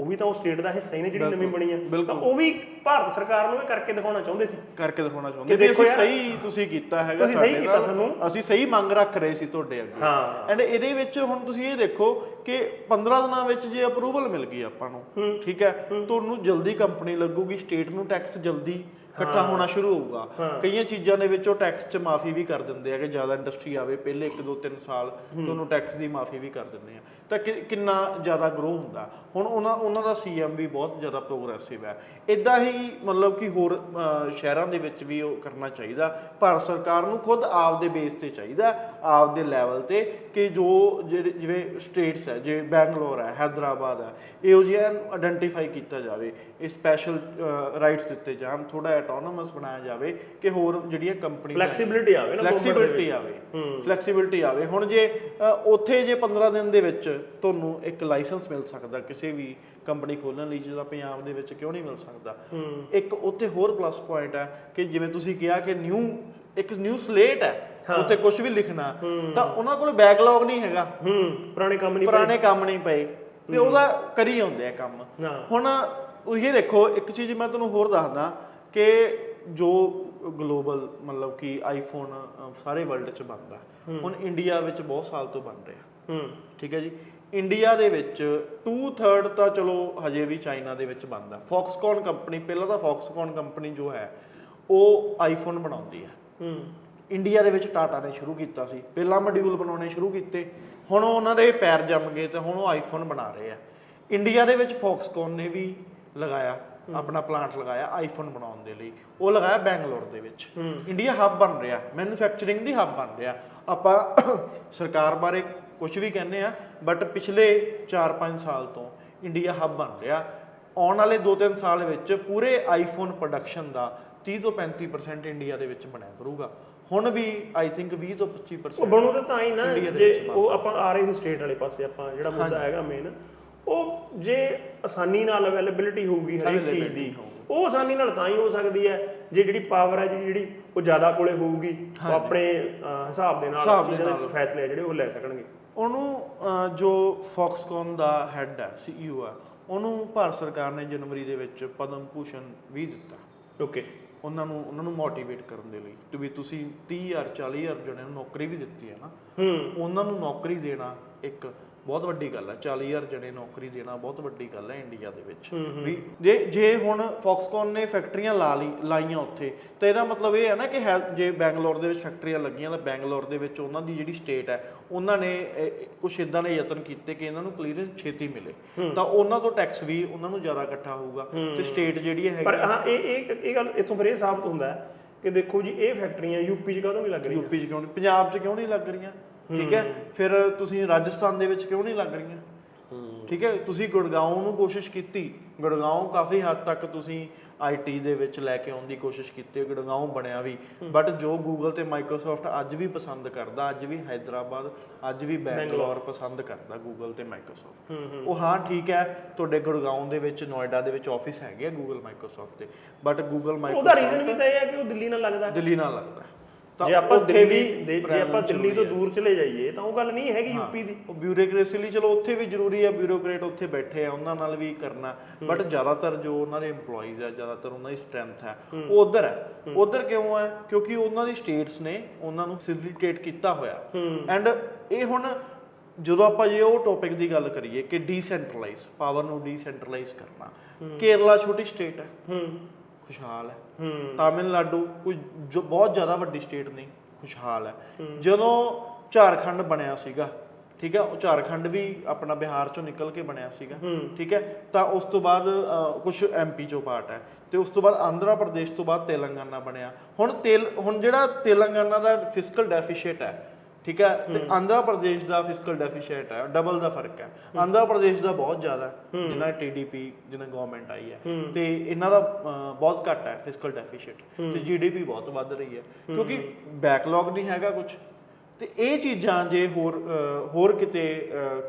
ਉਹ ਵੀ ਤਾਂ ਉਹ ਸਟੇਟ ਦਾ ਹਿੱਸਾ ਹੀ ਨੇ ਜਿਹੜੀ ਨਵੀਂ ਬਣੀ ਹੈ ਤਾਂ ਉਹ ਵੀ ਭਾਰਤ ਸਰਕਾਰ ਨੂੰ ਇਹ ਕਰਕੇ ਦਿਖਾਉਣਾ ਚਾਹੁੰਦੇ ਸੀ। ਕਰਕੇ ਦਿਖਾਉਣਾ ਚਾਹੁੰਦੇ। ਦੇਖੋ ਅਸੀਂ ਸਹੀ ਤੁਸੀਂ ਕੀਤਾ ਹੈਗਾ ਤੁਸੀਂ ਸਹੀ ਕੀਤਾ। ਸਾਨੂੰ। ਅਸੀਂ ਸਹੀ ਮੰਗ ਰੱਖ ਰਹੇ ਸੀ ਤੁਹਾਡੇ ਅੱਗੇ। ਹਾਂ। ਐਂਡ ਇਹਦੇ ਵਿੱਚ ਹੁਣ ਤੁਸੀਂ ਇਹ ਦੇਖੋ ਕਿ 15 ਦਿਨਾਂ ਵਿੱਚ ਜੇ ਅਪਰੂਵਲ ਮਿਲ ਗਈ ਆਪਾਂ ਨੂੰ ਠੀਕ ਹੈ ਤੁਹਾਨੂੰ ਜਲਦੀ ਕੰਪਨੀ ਲੱਗੂਗੀ ਸਟੇਟ ਨੂੰ ਟੈਕਸ ਜਲਦੀ ਇਕੱਠਾ ਹੋਣਾ ਸ਼ੁਰੂ ਹੋਊਗਾ। ਕਈਆਂ ਚੀਜ਼ਾਂ ਦੇ ਵਿੱਚ ਉਹ ਟੈਕਸ 'ਚ ਮਾਫੀ ਵੀ ਕਰ ਦਿੰਦੇ ਆ ਕਿ ਜ਼ਿਆਦਾ ਇੰਡਸਟਰੀ ਆਵੇ ਪਹਿਲੇ 1 2 3 ਸਾਲ ਤੁਹਾਨੂੰ ਟੈਕਸ ਦੀ ਮਾਫੀ ਵੀ ਕਰ ਦਿੰਦੇ ਆ। ਤਾਂ ਕਿੰਨਾ ਜ਼ਿਆਦਾ ਗਰੋ ਹੁੰਦਾ। ਹੁਣ ਉਹਨਾਂ ਉਹਨਾਂ ਦਾ ਸੀਐਮ ਵੀ ਬਹੁਤ ਜ਼ਿਆਦਾ ਪ੍ਰੋਗਰੈਸਿਵ ਹੈ। ਇਦਾਂ ਹੀ ਮਤਲਬ ਕਿ ਹੋਰ ਸ਼ਹਿਰਾਂ ਦੇ ਵਿੱਚ ਵੀ ਉਹ ਕਰਨਾ ਚਾਹੀਦਾ। ਭਾਰਤ ਸਰਕਾਰ ਨੂੰ ਖੁਦ ਆਪਦੇ ਬੇਸ ਤੇ ਚਾਹੀਦਾ ਆਪਦੇ ਲੈਵਲ ਤੇ ਕਿ ਜੋ ਜਿਹੜੇ ਜਿਵੇਂ ਸਟੇਟਸ ਹੈ ਜਿਵੇਂ ਬੈਂਗਲੌਰ ਹੈ ਹੈਦਰਾਬਾਦ ਹੈ ਇਹੋ ਜਿਹਾ ਆਇਡੈਂਟੀਫਾਈ ਕੀਤਾ ਜਾਵੇ। ਇਹ ਸਪੈਸ਼ਲ ਰਾਈਟਸ ਦਿੱਤੇ ਜਾਣ ਥੋੜਾ ਆਟੋਨੋਮਸ ਬਣਾਇਆ ਜਾਵੇ ਕਿ ਹੋਰ ਜਿਹੜੀਆਂ ਕੰਪਨੀਆਂ ਫਲੈਕਸੀਬਿਲਿਟੀ ਆਵੇ ਨਾ ਦੇ। ਫਲੈਕਸੀਬਿਲਿਟੀ ਆਵੇ। ਫਲੈਕਸੀਬਿਲਿਟੀ ਆਵੇ। ਹੁਣ ਜੇ ਉੱਥੇ ਜੇ 15 ਦਿਨ ਦੇ ਵਿੱਚ ਤੁਹਾਨੂੰ ਇੱਕ ਲਾਇਸੈਂਸ ਮਿਲ ਸਕਦਾ ਕਿਸੇ ਵੀ ਕੰਪਨੀ ਖੋਲਣ ਲਈ ਜਿਹਦਾ ਪੰਜਾਬ ਦੇ ਵਿੱਚ ਕਿਉਂ ਨਹੀਂ ਮਿਲ ਸਕਦਾ? ਇੱਕ ਉੱਥੇ ਹੋਰ ਪਲੱਸ ਪੁਆਇੰਟ ਹੈ ਕਿ ਜਿਵੇਂ ਤੁਸੀਂ ਕਿਹਾ ਕਿ ਨਿਊ ਇੱਕ ਨਿਊ ਸਲੇਟ ਹੈ ਉੱਥੇ ਕੁਝ ਵੀ ਲਿਖਣਾ ਤਾਂ ਉਹਨਾਂ ਕੋਲ ਬੈਕਲੌਗ ਨਹੀਂ ਹੈਗਾ। ਹੂੰ ਪੁਰਾਣੇ ਕੰਮ ਨਹੀਂ ਪੁਰਾਣੇ ਕੰਮ ਨਹੀਂ ਪਏ। ਤੇ ਉਹਦਾ ਕਰੀ ਆਉਂਦੇ ਆ ਕੰਮ। ਹੁਣ ਇਹ ਦੇਖੋ ਇੱਕ ਚੀਜ਼ ਮੈਂ ਤੁਹਾਨੂੰ ਹੋਰ ਦੱਸਦਾ ਕਿ ਜੋ ਗਲੋਬਲ ਮਤਲਬ ਕਿ ਆਈਫੋਨ ਸਾਰੇ ਵਰਲਡ 'ਚ ਬਣਦਾ। ਹੁਣ ਇੰਡੀਆ ਵਿੱਚ ਬਹੁਤ ਸਾਲ ਤੋਂ ਬਣ ਰਿਹਾ। ਹੂੰ। ਠੀਕ ਹੈ ਜੀ? ਇੰਡੀਆ ਦੇ ਵਿੱਚ 2/3 ਤਾਂ ਚਲੋ ਹਜੇ ਵੀ ਚਾਈਨਾ ਦੇ ਵਿੱਚ ਬਣਦਾ ਫੌਕਸਕੌਨ ਕੰਪਨੀ ਪਹਿਲਾਂ ਤਾਂ ਫੌਕਸਕੌਨ ਕੰਪਨੀ ਜੋ ਹੈ ਉਹ ਆਈਫੋਨ ਬਣਾਉਂਦੀ ਹੈ। ਹੂੰ। ਇੰਡੀਆ ਦੇ ਵਿੱਚ ਟਾਟਾ ਨੇ ਸ਼ੁਰੂ ਕੀਤਾ ਸੀ। ਪਹਿਲਾਂ ਮੋਡਿਊਲ ਬਣਾਉਣੇ ਸ਼ੁਰੂ ਕੀਤੇ। ਹੁਣ ਉਹਨਾਂ ਦੇ ਪੈਰ ਜੰਮ ਗਏ ਤੇ ਹੁਣ ਉਹ ਆਈਫੋਨ ਬਣਾ ਰਹੇ ਆ। ਇੰਡੀਆ ਦੇ ਵਿੱਚ ਫੌਕਸਕੌਨ ਨੇ ਵੀ ਲਗਾਇਆ ਆਪਣਾ ਪਲਾਂਟ ਲਗਾਇਆ ਆਈਫੋਨ ਬਣਾਉਣ ਦੇ ਲਈ। ਉਹ ਲਗਾਇਆ ਬੈਂਗਲੌਰ ਦੇ ਵਿੱਚ। ਇੰਡੀਆ ਹੱਬ ਬਣ ਰਿਹਾ। ਮੈਨੂਫੈਕਚਰਿੰਗ ਦੀ ਹੱਬ ਬਣ ਰਿਹਾ। ਆਪਾਂ ਸਰਕਾਰ ਬਾਰੇ ਕੁਝ ਵੀ ਕਹਿੰਦੇ ਆ ਬਟ ਪਿਛਲੇ 4-5 ਸਾਲ ਤੋਂ ਇੰਡੀਆ ਹੱਬ ਬਣ ਰਿਹਾ। ਆਉਣ ਵਾਲੇ 2-3 ਸਾਲ ਵਿੱਚ ਪੂਰੇ ਆਈਫੋਨ ਪ੍ਰੋਡਕਸ਼ਨ ਦਾ 30 ਤੋਂ 35% ਇੰਡੀਆ ਦੇ ਵਿੱਚ ਬਣਿਆ ਕਰੂਗਾ। ਹੁਣ ਵੀ ਆਈ ਥਿੰਕ 20 ਤੋਂ 25% ਉਹ ਬਣੂ ਤਾਂ ਤਾਂ ਹੀ ਨਾ ਜੇ ਉਹ ਆਪਾਂ ਆ ਰਹੇ ਸੀ ਸਟੇਟ ਵਾਲੇ ਪਾਸੇ ਆਪਾਂ ਜਿਹੜਾ ਮੁੱਦਾ ਹੈਗਾ ਮੇਨ ਉਹ ਜੇ ਆਸਾਨੀ ਨਾਲ ਅਵੇਲੇਬਿਲਿਟੀ ਹੋਊਗੀ ਹਰੇਕ ਚੀਜ਼ ਦੀ ਉਹ ਆਸਾਨੀ ਨਾਲ ਤਾਂ ਹੀ ਹੋ ਸਕਦੀ ਹੈ। ਜੇ ਜਿਹੜੀ ਪਾਵਰ ਹੈ ਜਿਹੜੀ ਉਹ ਜ਼ਿਆਦਾ ਕੋਲੇ ਹੋਊਗੀ ਉਹ ਆਪਣੇ ਹਿਸਾਬ ਦੇ ਨਾਲ ਦੇ ਫੈਸਲੇ ਜਿਹੜੇ ਉਹ ਲੈ ਸਕਣਗੇ। ਉਹਨੂੰ ਜੋ ਫੌਕਸਕੌਨ ਦਾ ਹੈੱਡ ਹੈ ਸੀਈਓ ਆ ਉਹਨੂੰ ਭਾਰਤ ਸਰਕਾਰ ਨੇ ਜਨਵਰੀ ਦੇ ਵਿੱਚ ਪਦਮ ਭੂਸ਼ਣ ਵੀ ਦਿੱਤਾ। ਓਕੇ ਉਹਨਾਂ ਨੂੰ ਉਹਨਾਂ ਨੂੰ ਮੋਟੀਵੇਟ ਕਰਨ ਦੇ ਲਈ। ਤੇ ਵੀ ਤੁਸੀਂ 30000 40000 ਜਣਿਆਂ ਨੂੰ ਨੌਕਰੀ ਵੀ ਦਿੱਤੀ ਹੈ ਨਾ। ਹੂੰ। ਉਹਨਾਂ ਨੂੰ ਨੌਕਰੀ ਦੇਣਾ ਇੱਕ ਬਹੁਤ ਵੱਡੀ ਗੱਲ ਹੈ 40000 ਜਣੇ ਨੌਕਰੀ ਦੇਣਾ ਬਹੁਤ ਵੱਡੀ ਗੱਲ ਹੈ ਇੰਡੀਆ ਦੇ ਵਿੱਚ। ਵੀ ਜੇ ਜੇ ਹੁਣ ਫੌਕਸਕਨ ਨੇ ਫੈਕਟਰੀਆਂ ਲਾ ਲਈ ਲਾਈਆਂ ਉੱਥੇ ਤਾਂ ਇਹਦਾ ਮਤਲਬ ਇਹ ਹੈ ਨਾ ਕਿ ਜੇ ਬੈਂਗਲੌਰ ਦੇ ਵਿੱਚ ਫੈਕਟਰੀਆਂ ਲੱਗੀਆਂ ਤਾਂ ਬੈਂਗਲੌਰ ਦੇ ਵਿੱਚ ਉਹਨਾਂ ਦੀ ਜਿਹੜੀ ਸਟੇਟ ਹੈ ਉਹਨਾਂ ਨੇ ਕੁਝ ਇਦਾਂ ਦੇ ਯਤਨ ਕੀਤੇ ਕਿ ਇਹਨਾਂ ਨੂੰ ਕਲੀਅਰੈਂਸ ਛੇਤੀ ਮਿਲੇ। ਤਾਂ ਉਹਨਾਂ ਤੋਂ ਟੈਕਸ ਵੀ ਉਹਨਾਂ ਨੂੰ ਜ਼ਿਆਦਾ ਇਕੱਠਾ ਹੋਊਗਾ ਤੇ ਸਟੇਟ ਜਿਹੜੀ ਹੈ ਪਰ ਹਾਂ ਇਹ ਇਹ ਇਹ ਗੱਲ ਇਥੋਂ ਫਿਰ ਇਹ ਸਾਬਤ ਹੁੰਦਾ ਹੈ ਕਿ ਦੇਖੋ ਜੀ ਇਹ ਫੈਕਟਰੀਆਂ ਯੂਪੀ 'ਚ ਕਦੋਂ ਨਹੀਂ ਲੱਗ ਰਹੀਆਂ? ਯੂਪੀ 'ਚ ਕਿਉਂ ਨਹੀਂ ਪੰਜਾਬ 'ਚ ਕਿਉਂ ਨਹੀਂ ਲੱਗ ਰਹੀਆਂ? ਠੀਕ ਹੈ? ਫਿਰ ਤੁਸੀਂ ਰਾਜਸਥਾਨ ਦੇ ਵਿੱਚ ਕਿਉਂ ਨਹੀਂ ਲੱਗ ਰਹੀਆਂ? ਠੀਕ ਹੈ? ਤੁਸੀਂ ਗੁੜਗਾਉਂ ਨੂੰ ਕੋਸ਼ਿਸ਼ ਕੀਤੀ। ਗੁੜਗਾਉਂ ਕਾਫੀ ਹੱਦ ਤੱਕ ਤੁਸੀਂ ਆਈਟੀ ਦੇ ਵਿੱਚ ਲੈ ਕੇ ਆਉਣ ਦੀ ਕੋਸ਼ਿਸ਼ ਕੀਤੀ ਗੁੜਗਾਉਂ ਬਣਿਆ ਵੀ। ਬਟ ਜੋ ਗੂਗਲ ਤੇ ਮਾਈਕਰੋਸਾਫਟ ਅੱਜ ਵੀ ਪਸੰਦ ਕਰਦਾ ਅੱਜ ਵੀ ਹైదరాబాద్ ਅੱਜ ਵੀ ਬੈਂਗਲੌਰ ਪਸੰਦ ਕਰਦਾ ਗੂਗਲ ਤੇ ਮਾਈਕਰੋਸਾਫਟ ਉਹ ਹਾਂ ਠੀਕ ਹੈ ਤੁਹਾਡੇ ਗੁੜਗਾਉਂ ਦੇ ਵਿੱਚ ਨੋਇਡਾ ਦੇ ਵਿੱਚ ਆਫਿਸ ਹੈਗੇ ਆ ਗੂਗਲ ਮਾਈਕਰੋਸਾਫਟ ਦੇ। ਬਟ ਗੂਗਲ ਮਾਈਕਰੋਸਾਫਟ ਉਹਦਾ ਰੀਜ਼ਨ ਵੀ ਤਾਂ ਇਹ ਹੈ ਕਿ ਉਹ ਦਿੱਲੀ ਨਾਲ ਲੱਗਦਾ। ਦਿੱਲੀ ਨਾਲ ਲੱਗਦਾ। ਜੇ ਆਪਾਂ ਉੱਥੇ ਦਿੱਲੀ ਵੀ ਦੇ- ਜੇ ਆਪਾਂ ਦਿੱਲੀ ਤੋਂ। ਦੂਰ ਚਲੇ ਜਾਈਏ ਤਾਂ ਉਹ ਗੱਲ ਨਹੀਂ ਹੈਗੀ ਯੂਪੀ ਦੀ। ਉਹ ਬਿਊਰੋਕ੍ਰੇਸੀ ਲਈ ਚਲੋ ਉੱਥੇ ਵੀ ਜ਼ਰੂਰੀ ਹੈ ਬਿਊਰੋਕਰੇਟ ਉੱਥੇ ਬੈਠੇ ਆ ਉਹਨਾਂ ਨਾਲ ਵੀ ਕਰਨਾ। ਬਟ ਜ਼ਿਆਦਾਤਰ ਜੋ ਉਹਨਾਂ ਦੇ EMPLOYEES ਹੈ ਜ਼ਿਆਦਾਤਰ ਉਹਨਾਂ ਦੀ ਸਟਰੈਂਥ ਹੈ। ਉਹ ਉਧਰ ਹੈ। ਉਧਰ ਕਿਉਂ ਹੈ? ਕਿਉਂਕਿ ਉਹਨਾਂ ਦੀ ਸਟੇਟਸ ਨੇ ਉਹਨਾਂ ਨੂੰ ਫੈਸਿਲਿਟੇਟ ਕੀਤਾ ਹੋਇਆ। ਐਂਡ ਇਹ ਹੁਣ ਜਦੋਂ ਆਪਾਂ ਜੇ ਉਹ ਟੌਪਿਕ ਦੀ ਗੱਲ ਕਰੀਏ ਕਿ ਡੀਸੈਂਟਰਲਾਈਜ਼ ਪਾਵਰ ਨੂੰ ਡੀਸੈਂਟਰਲਾਈਜ਼ ਕਰਨਾ। ਕੇਰਲਾ ਛੋਟੀ ਸਟੇਟ ਹੂੰ। ਖੁਸ਼ਹਾਲ ਹੈ। ਤਾਮਿਲਨਾਡੂ ਕੋਈ ਜੋ ਬਹੁਤ ਜ਼ਿਆਦਾ ਵੱਡੀ ਸਟੇਟ ਨਹੀਂ ਖੁਸ਼ਹਾਲ ਹੈ। ਜਦੋਂ ਝਾਰਖੰਡ ਬਣਿਆ ਸੀਗਾ ਠੀਕ ਹੈ ਉਹ ਝਾਰਖੰਡ ਵੀ ਆਪਣਾ ਬਿਹਾਰ ਚੋਂ ਨਿਕਲ ਕੇ ਬਣਿਆ ਸੀਗਾ ਠੀਕ ਹੈ ਤਾਂ ਉਸ ਤੋਂ ਬਾਅਦ ਕੁਝ ਐਮਪੀ ਚੋਂ ਪਾਰਟ ਹੈ। ਤੇ ਉਸ ਤੋਂ ਬਾਅਦ ਆਂਧਰਾ ਪ੍ਰਦੇਸ਼ ਤੋਂ ਬਾਅਦ ਤੇਲੰਗਾਨਾ ਬਣਿਆ। ਹੁਣ ਤੇਲ ਹੁਣ ਜਿਹੜਾ ਤੇਲੰਗਾਨਾ ਦਾ ਫਿਸਕਲ ਡੈਫੀਸ਼ੀਟ ਹੈ ਠੀਕ ਹੈ? ਤੇ ਆਂਧਰਾ ਪ੍ਰਦੇਸ਼ ਦਾ ਫਿਸਕਲ ਡੈਫੀਸ਼ੀਟ ਹੈ ਡਬਲ ਦਾ ਫ਼ਰਕ ਹੈ। ਆਂਧਰਾ ਪ੍ਰਦੇਸ਼ ਦਾ ਬਹੁਤ ਜ਼ਿਆਦਾ ਹੈ ਜਿੰਨਾ ਟੀਡੀਪੀ ਜਿੰਨਾ ਗਵਰਨਮੈਂਟ ਆਈ ਹੈ। ਤੇ ਇਹਨਾਂ ਦਾ ਬਹੁਤ ਘੱਟ ਹੈ ਫਿਸਕਲ ਡੈਫੀਸ਼ੀਟ ਤੇ ਜੀਡੀਪੀ ਬਹੁਤ ਵੱਧ ਰਹੀ ਹੈ। ਕਿਉਂਕਿ ਬੈਕਲੌਗ ਨਹੀਂ ਹੈਗਾ ਕੁਝ ਤੇ ਇਹ ਚੀਜ਼ਾਂ ਜੇ ਹੋਰ ਹੋਰ ਕਿਤੇ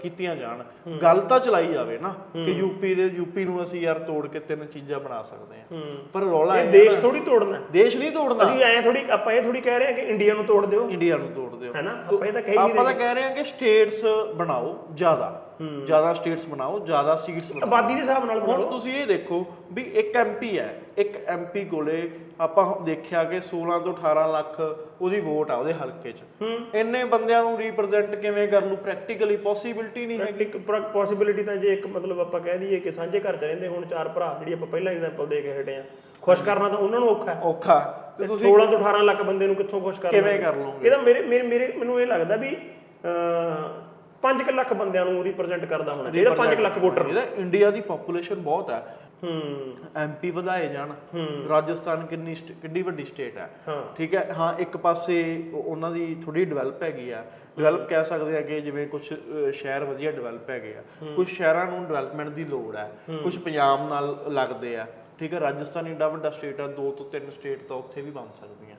ਕੀਤੀਆਂ ਜਾਣ ਗੱਲ ਤਾਂ ਚਲਾਈ ਜਾਵੇ ਨਾ ਕਿ ਯੂਪੀ ਦੇ ਯੂਪੀ ਨੂੰ ਅਸੀਂ ਯਾਰ ਤੋੜ ਕੇ ਤਿੰਨ ਚੀਜ਼ਾਂ ਬਣਾ ਸਕਦੇ ਹਾਂ। ਪਰ ਰੌਲਾ ਇਹ ਦੇਸ਼ ਥੋੜੀ ਤੋੜਨਾ। ਦੇਸ਼ ਨਹੀਂ ਤੋੜਨਾ। ਅਸੀਂ ਐਂ ਥੋੜੀ ਆਪਾਂ ਇਹ ਥੋੜੀ ਕਹਿ ਰਹੇ ਹਾਂ ਕਿ ਇੰਡੀਆ ਨੂੰ ਤੋੜ ਦਿਓ। ਇੰਡੀਆ ਨੂੰ ਤੋੜ ਦਿਓ। ਹੈਨਾ? ਆਪਾਂ ਇਹ ਤਾਂ ਕਹਿ ਹੀ ਨਹੀਂ ਆਪਾਂ ਤਾਂ ਕਹਿ ਰਹੇ ਹਾਂ ਕਿ ਸਟੇਟਸ ਬਣਾਓ ਜ਼ਿਆਦਾ। ਜ਼ਿਆਦਾ ਸਟੇਟਸ ਬਣਾਓ ਜ਼ਿਆਦਾ ਸੀਟਸ ਬਣਾਓ। ਆਬਾਦੀ ਦੇ ਹਿਸਾਬ ਨਾਲ ਹੁਣ ਤੁਸੀਂ ਇਹ ਦੇਖੋ ਵੀ ਇੱਕ ਐਮਪੀ ਹੈ ਇੱਕ ਐਮਪੀ ਕੋਲੇ ਆਪਾਂ ਦੇਖਿਆ ਕਿ 16 ਤੋਂ 18 ਲੱਖ ਉਹਦੀ ਵੋਟ ਆ ਉਹਦੇ ਹਲਕੇ 'ਚ। ਇੰਨੇ ਬੰਦਿਆਂ ਨੂੰ ਰਿਪਰੈਜ਼ੈਂਟ ਕਿਵੇਂ ਕਰ ਲੂ ਪ੍ਰੈਕਟੀਕਲੀ ਪੋਸੀਬਿਲਿਟੀ ਨਹੀਂ ਹੈਗੀ। ਇੱਕ ਪੋਸਿਬਿਲਿਟੀ ਤਾਂ ਜੇ ਇੱਕ ਮਤਲਬ ਆਪਾਂ ਕਹਿ ਦਈਏ ਕਿ ਸਾਂਝੇ ਘਰ ਚ ਰਹਿੰਦੇ ਹੁਣ ਚਾਰ ਭਰਾ ਜਿਹੜੀ ਆਪਾਂ ਪਹਿਲਾਂ ਐਗਜ਼ਾਮਪਲ ਦੇ ਕੇ ਹਟੇ ਆ। ਖੁਸ਼ ਕਰਨਾ ਤਾਂ ਉਹਨਾਂ ਨੂੰ ਔਖਾ ਹੈ। ਔਖਾ। ਤੇ ਤੁਸੀਂ 16 ਤੋਂ 18 ਲੱਖ ਬੰਦੇ ਨੂੰ ਕਿੱਥੋਂ ਖੁਸ਼ ਕਰਨਾ? ਕਿਵੇਂ ਕਰ ਲਓਗੇ? ਇਹਦਾ ਮੇਰੇ ਮੇਰੇ ਮੇਰੇ ਮੈਨੂੰ ਇਹ ਲੱਗਦਾ ਵੀ 5 ਲੱਖ ਬੰਦਿਆਂ ਨੂੰ ਰਿਪਰੈਜ਼ੈਂਟ ਕਰਦਾ ਹੋਣਾ ਚਾਹੀਦਾ 5 ਲੱਖ ਵੋਟਰ ਇਹਦਾ ਇੰਡੀਆ ਦੀ ਪੋਪੂਲੇਸ਼ਨ ਬਹੁਤ ਹੈ। ਹੂੰ। ਐਮਪੀ ਵਧਾਏ ਜਾਣ। ਰਾਜਸਥਾਨ ਕਿੰਨੀ ਕਿੰਨੀ ਵੱਡੀ ਸਟੇਟ ਹੈ। ਠੀਕ ਹੈ ਹਾਂ ਇੱਕ ਪਾਸੇ ਉਹ- ਉਹਨਾਂ ਦੀ ਥੋੜੀ ਡਿਵੈਲਪ ਹੈਗੀ ਆ। ਡਿਵੈਲਪ ਕਹਿ ਸਕਦੇ ਆ ਕਿ ਜਿਵੇਂ ਕੁਝ ਸ਼ਹਿਰ ਵਧੀਆ ਡਿਵੈਲਪ ਹੈਗੇ ਆ। ਕੁਝ ਸ਼ਹਿਰਾਂ ਨੂੰ ਡਿਵੈਲਪਮੈਂਟ ਦੀ ਲੋੜ ਹੈ। ਕੁਝ ਪੰਜਾਬ ਨਾਲ ਲੱਗਦੇ ਆ। ਠੀਕ ਹੈ ਰਾਜਸਥਾਨ ਏਡਾ ਵੱਡਾ ਸਟੇਟ ਆ ਦੋ ਤੋਂ ਤਿੰਨ ਸਟੇਟ ਤਾਂ ਉੱਥੇ ਵੀ ਬਣ ਸਕਦੀਆਂ।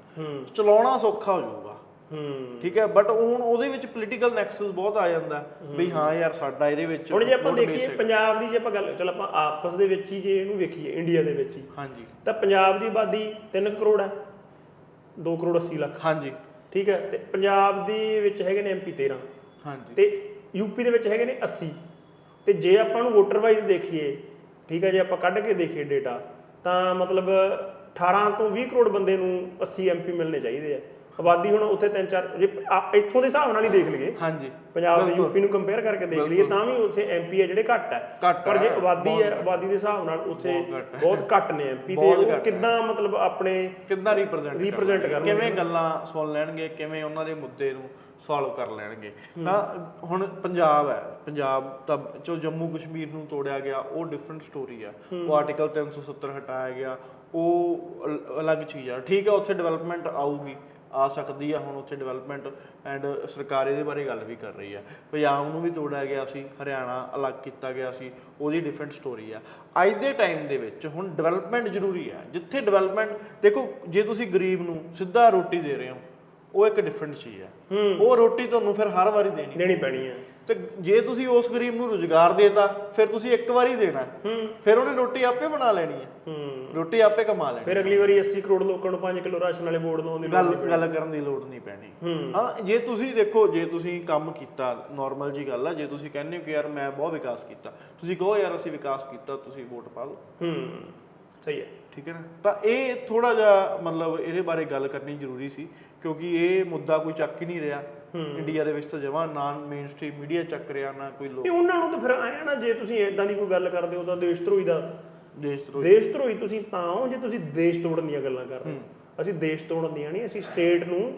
ਚਲਾਉਣਾ ਸੌਖਾ ਹੋ ਜਾਊਗਾ। ਹੂੰ। ਠੀਕ ਹੈ ਬਟ ਹੁਣ ਉਹਦੇ ਵਿੱਚ ਪੋਲੀਟੀਕਲ ਨੈਕਸਸ ਬਹੁਤ ਆ ਜਾਂਦਾ। ਵੀ ਹਾਂ ਯਾਰ ਸਾਡਾ ਇਹਦੇ ਵਿੱਚ ਹੁਣ ਜੇ ਆਪਾਂ ਦੇਖੀਏ। ਪੰਜਾਬ ਦੀ ਜੇ ਆਪਾਂ ਗੱਲ ਚਲ ਆਪਾਂ ਆਪਸ ਦੇ ਵਿੱਚ ਹੀ ਜੇ ਇਹਨੂੰ ਵੇਖੀਏ ਇੰਡੀਆ ਦੇ ਵਿੱਚ ਹੀ ਹਾਂਜੀ। ਤਾਂ ਪੰਜਾਬ ਦੀ ਆਬਾਦੀ 3 ਕਰੋੜ ਹੈ। 2 ਕਰੋੜ 80 ਲੱਖ। ਹਾਂਜੀ। ਠੀਕ ਹੈ ਤੇ ਪੰਜਾਬ ਦੇ ਵਿੱਚ ਹੈਗੇ ਨੇ ਐਮਪੀ 13 ਹਾਂਜੀ। ਤੇ ਯੂਪੀ ਦੇ ਵਿੱਚ ਹੈਗੇ ਨੇ 80 ਤੇ ਜੇ ਆਪਾਂ ਨੂੰ ਵੋਟਰ ਵਾਈਜ਼ ਦੇਖੀਏ ਠੀਕ ਹੈ ਜੇ ਆਪਾਂ ਕੱਢ ਕੇ ਦੇਖੀਏ ਡੇਟਾ ਤਾਂ ਮਤਲਬ 18 ਤੋਂ 20 ਕਰੋੜ ਬੰਦੇ ਨੂੰ 80 ਐਮਪੀ ਮਿਲਣੇ ਚਾਹੀਦੇ ਆ। ਆਬਾਦੀ ਹੁਣ ਉੱਥੇ ਤਿੰਨ ਚਾਰ ਜੇ ਆ- ਇੱਥੋਂ ਦੇ ਹਿਸਾਬ ਨਾਲ ਹੀ ਦੇਖ ਲਈਏ। ਹਾਂਜੀ। ਪੰਜਾਬ ਤੇ ਯੂਪੀ ਨੂੰ ਕੰਪੇਅਰ ਕਰਕੇ ਦੇਖ ਲਈਏ ਤਾਂ ਵੀ ਉੱਥੇ ਐਮਪੀ ਹੈ ਜਿਹੜੇ ਘੱਟ ਹੈ। ਘੱਟ ਪਰ ਜੇ ਆਬਾਦੀ ਹੈ ਆਬਾਦੀ ਦੇ ਹਿਸਾਬ ਨਾਲ ਉੱਥੇ ਬਹੁਤ ਘੱਟ ਨੇ ਐਮਪੀ ਤੇ ਉਹ। ਕਿੱਦਾਂ ਮਤਲਬ ਆਪਣੇ ਕਿੱਦਾਂ ਰਿਪਰੈਜ਼ੈਂਟ Represent ਕਰਨਗੇ। ਕਿਵੇਂ ਗੱਲਾਂ ਸੁਣ ਲੈਣਗੇ? ਕਿਵੇਂ ਉਹਨਾਂ ਦੇ ਮੁੱਦੇ ਨੂੰ ਸੋਲਵ ਕਰ ਲੈਣਗੇ? ਤਾਂ ਹੁਣ ਪੰਜਾਬ ਹੈ ਪੰਜਾਬ ਤਾਂ ਜੋ ਜੰਮੂ ਕਸ਼ਮੀਰ ਨੂੰ ਤੋੜਿਆ ਗਿਆ ਉਹ ਡਿਫਰੈਂਟ ਸਟੋਰੀ ਆ ਉਹ ਆਰਟੀਕਲ 370 ਹਟਾਇਆ ਗਿਆ ਉਹ ਅਲ- ਅਲੱਗ ਚੀਜ਼ ਆ ਠੀਕ ਆ ਉੱਥੇ ਡਿਵੈਲਪਮੈਂਟ ਆਊਗੀ। ਆ ਸਕਦੀ ਆ ਹੁਣ ਉੱਥੇ ਡਿਵੈਲਪਮੈਂਟ ਐਂਡ ਸਰਕਾਰ ਇਹਦੇ ਬਾਰੇ ਗੱਲ ਵੀ ਕਰ ਰਹੀ ਆ। ਪੰਜਾਬ ਨੂੰ ਵੀ ਤੋੜਿਆ ਗਿਆ ਸੀ ਹਰਿਆਣਾ ਅਲੱਗ ਕੀਤਾ ਗਿਆ ਸੀ ਉਹਦੀ ਡਿਫਰੈਂਟ ਸਟੋਰੀ ਆ। ਅੱਜ ਦੇ ਟਾਈਮ ਦੇ ਵਿੱਚ ਹੁਣ ਡਿਵੈਲਪਮੈਂਟ ਜ਼ਰੂਰੀ ਆ। ਜਿੱਥੇ ਡਿਵੈਲਪਮੈਂਟ ਦੇਖੋ ਜੇ ਤੁਸੀਂ ਗਰੀਬ ਨੂੰ ਸਿੱਧਾ ਰੋਟੀ ਦੇ ਰਹੇ ਹੋ ਉਹ ਇੱਕ ਡਿਫਰੈਂਟ ਚੀਜ਼ ਆ। ਉਹ ਰੋਟੀ ਤੁਹਾਨੂੰ ਫਿਰ ਹਰ ਵਾਰੀ ਦੇਣੀ ਦੇਣੀ ਪੈਣੀ ਹੈ ਤੇ ਜੇ ਤੁਸੀਂ ਉਸ ਗਰੀਬ ਨੂੰ ਰੁਜ਼ਗਾਰ ਦੇਤਾ ਫਿਰ ਤੁਸੀਂ ਇੱਕ ਵਾਰੀ ਦੇਣਾ। ਫਿਰ ਉਹਨੇ ਰੋਟੀ ਆਪੇ ਬਣਾ ਲੈਣੀ ਹੈ। ਹੂੰ। ਰੋਟੀ ਆਪੇ ਕਮਾ ਲੈਣੀ। ਫਿਰ ਅਗਲੀ ਵਾਰੀ 80 ਕਰੋੜ ਲੋਕਾਂ ਨੂੰ 5 ਕਿਲੋ ਰਾਸ਼ਨ ਵਾਲੇ ਬੋਰਡ ਲੋੜ ਗੱਲ ਗੱਲ ਕਰਨ ਦੀ ਲੋੜ ਨਹੀਂ ਪੈਣੀ। ਹਾਂ। ਜੇ ਤੁਸੀਂ ਦੇਖੋ ਜੇ ਤੁਸੀਂ ਕੰਮ ਕੀਤਾ ਨਾਰਮਲ ਜੀ ਗੱਲ ਆ ਜੇ ਤੁਸੀਂ ਕਹਿੰਦੇ ਹੋ ਕਿ ਯਾਰ ਮੈਂ ਬਹੁਤ ਵਿਕਾਸ ਕੀਤਾ ਤੁਸੀਂ ਕਹੋ ਯਾਰ ਅਸੀਂ ਵਿਕਾਸ ਕੀਤਾ ਤੁਸੀਂ ਵੋਟ ਪਾ ਦਿਓ। ਹੂੰ ਸਹੀ ਹੈ। ਠੀਕ ਹੈ ਨਾ? ਤਾਂ ਇਹ ਥੋੜਾ ਜਿਹਾ ਮਤਲਬ ਇਹਦੇ ਬਾਰੇ ਗੱਲ ਕਰਨੀ ਜ਼ਰੂਰੀ ਸੀ ਕਿਉਂਕਿ ਇਹ ਮੁੱਦਾ ਕੋਈ ਚੱਕ ਹੀ ਨਹੀਂ ਰਿਹਾ। ਇੰਡੀਆ ਦੇ ਵਿੱਚ ਤਾਂ ਜਮਾ ਨਾ ਮੇਨ ਸਟ੍ਰੀਮ ਮੀਡੀਆ ਚੱਕ ਰਿਹਾ ਨਾ ਕੋਈ ਲੋਕ। ਇਹ ਉਹਨਾਂ ਨੂੰ ਤਾਂ ਫਿਰ ਆਇਆ ਨਾ ਜੇ ਤੁਸੀਂ ਇਦਾਂ ਦੀ ਕੋਈ ਗੱਲ ਕਰਦੇ ਹੋ ਤਾਂ ਦੇਸ਼ ਧਰੋਹੀ ਦਾ। ਦੇਸ਼ ਤੋਂ ਦੇਸ਼ ਧਰੋਹੀ ਤੁਸੀਂ ਤਾਂ ਹੋ ਜੇ ਤੁਸੀਂ ਦੇਸ਼ ਤੋੜਨ ਦੀਆਂ ਗੱਲਾਂ ਕਰ ਰਹੇ ਹੋ। ਅਸੀਂ ਦੇਸ਼ ਤੋੜਨ ਦੀਆਂ ਨਹੀਂ ਅਸੀਂ ਸਟੇਟ ਨੂੰ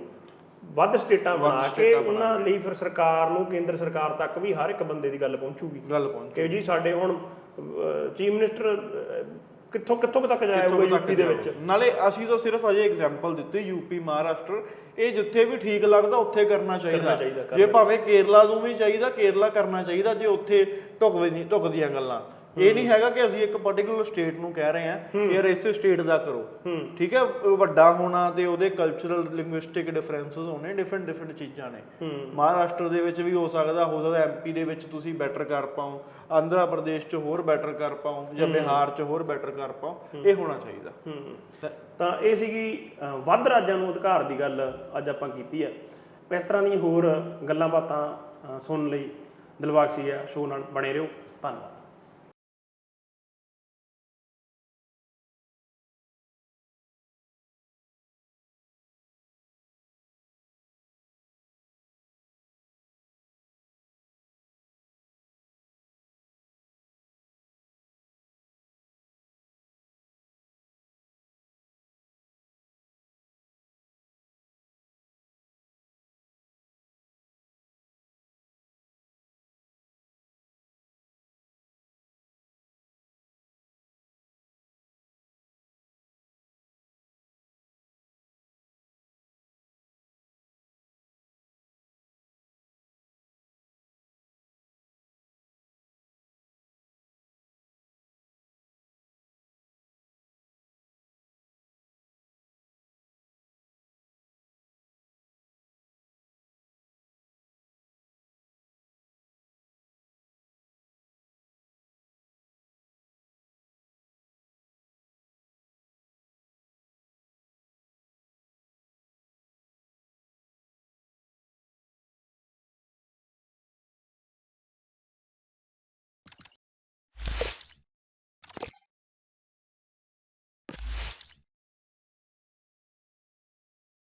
ਵੱਧ ਸਟੇਟਾਂ ਬਣਾ ਕੇ ਉਹਨਾਂ ਲਈ ਫਿਰ ਸਰਕਾਰ ਨੂੰ ਕੇਂਦਰ ਸਰਕਾਰ ਤੱਕ ਵੀ ਹਰ ਇੱਕ ਬੰਦੇ ਦੀ ਗੱਲ ਪਹੁੰਚੂਗੀ। ਗੱਲ ਪਹੁੰਚ ਕਿ ਜੀ ਸਾਡੇ ਹੁਣ ਚੀਫ ਮਿਨਿਸਟਰ ਕਿੱਥੋਂ ਕਿੱਥੋਂ ਤੱਕ ਜਾਇਆ ਹੋਊਗਾ ਯੂਪੀ ਦੇ ਵਿੱਚ? ਨਾਲੇ ਅਸੀਂ ਤਾਂ ਸਿਰਫ ਅਜੇ ਐਗਜ਼ਾਮਪਲ ਦਿੱਤੀ ਯੂਪੀ ਮਹਾਰਾਸ਼ਟਰ। ਇਹ ਜਿੱਥੇ ਵੀ ਠੀਕ ਲੱਗਦਾ ਉੱਥੇ ਕਰਨਾ ਚਾਹੀਦਾ। ਚਾਹੀਦਾ, ਜੇ ਭਾਵੇਂ ਕੇਰਲਾ ਨੂੰ ਵੀ ਚਾਹੀਦਾ ਕੇਰਲਾ ਕਰਨਾ ਚਾਹੀਦਾ ਜੇ ਉੱਥੇ ਢੁਕਵੇਂ ਨਹੀਂ ਢੁਕਦੀਆਂ ਗੱਲਾਂ। ਇਹ ਨਹੀਂ ਹੈਗਾ ਕਿ ਅਸੀਂ ਇੱਕ ਪਾਰਟਿਕੂਲਰ ਸਟੇਟ ਨੂੰ ਕਹਿ ਰਹੇ ਹਾਂ ਯਾਰ ਇਸੇ ਸਟੇਟ ਦਾ ਕਰੋ। ਠੀਕ ਹੈ? ਵੱਡਾ ਹੋਣਾ ਤੇ ਉਹਦੇ ਕਲਚਰਲ ਲਿੰਗੁਇਸਟਿਕ ਡਿਫਰੈਂਸਸ ਹੋਣੇ ਡਿਫਰੈਂਟ ਡਿਫਰੈਂਟ ਚੀਜ਼ਾਂ ਨੇ। ਮਹਾਰਾਸ਼ਟਰ ਦੇ ਵਿੱਚ ਵੀ ਹੋ ਸਕਦਾ ਹੋ ਸਕਦਾ ਐਮਪੀ ਦੇ ਵਿੱਚ ਤੁਸੀਂ ਬੈਟਰ ਕਰ ਪਾਓ ਆਂਧਰਾ ਪ੍ਰਦੇਸ਼ 'ਚ ਹੋਰ ਬੈਟਰ ਕਰ ਪਾਓ ਜਾਂ ਬਿਹਾਰ 'ਚ ਹੋਰ ਬੈਟਰ ਕਰ ਪਾਓ ਇਹ ਹੋਣਾ ਚਾਹੀਦਾ। ਤਾਂ ਇਹ ਸੀਗੀ ਵੱਧ ਰਾਜਾਂ ਨੂੰ ਅਧਿਕਾਰ ਦੀ ਗੱਲ ਅੱਜ ਆਪਾਂ ਕੀਤੀ ਹੈ। ਇਸ ਤਰ੍ਹਾਂ ਦੀਆਂ ਹੋਰ ਗੱਲਾਂ ਬਾਤਾਂ ਸੁਣਨ ਲਈ ਦਿਲਬਾਗ ਸੀ ਸ਼ੋਅ ਨਾਲ ਬਣੇ ਰਹੋ। ਧੰਨਵਾਦ।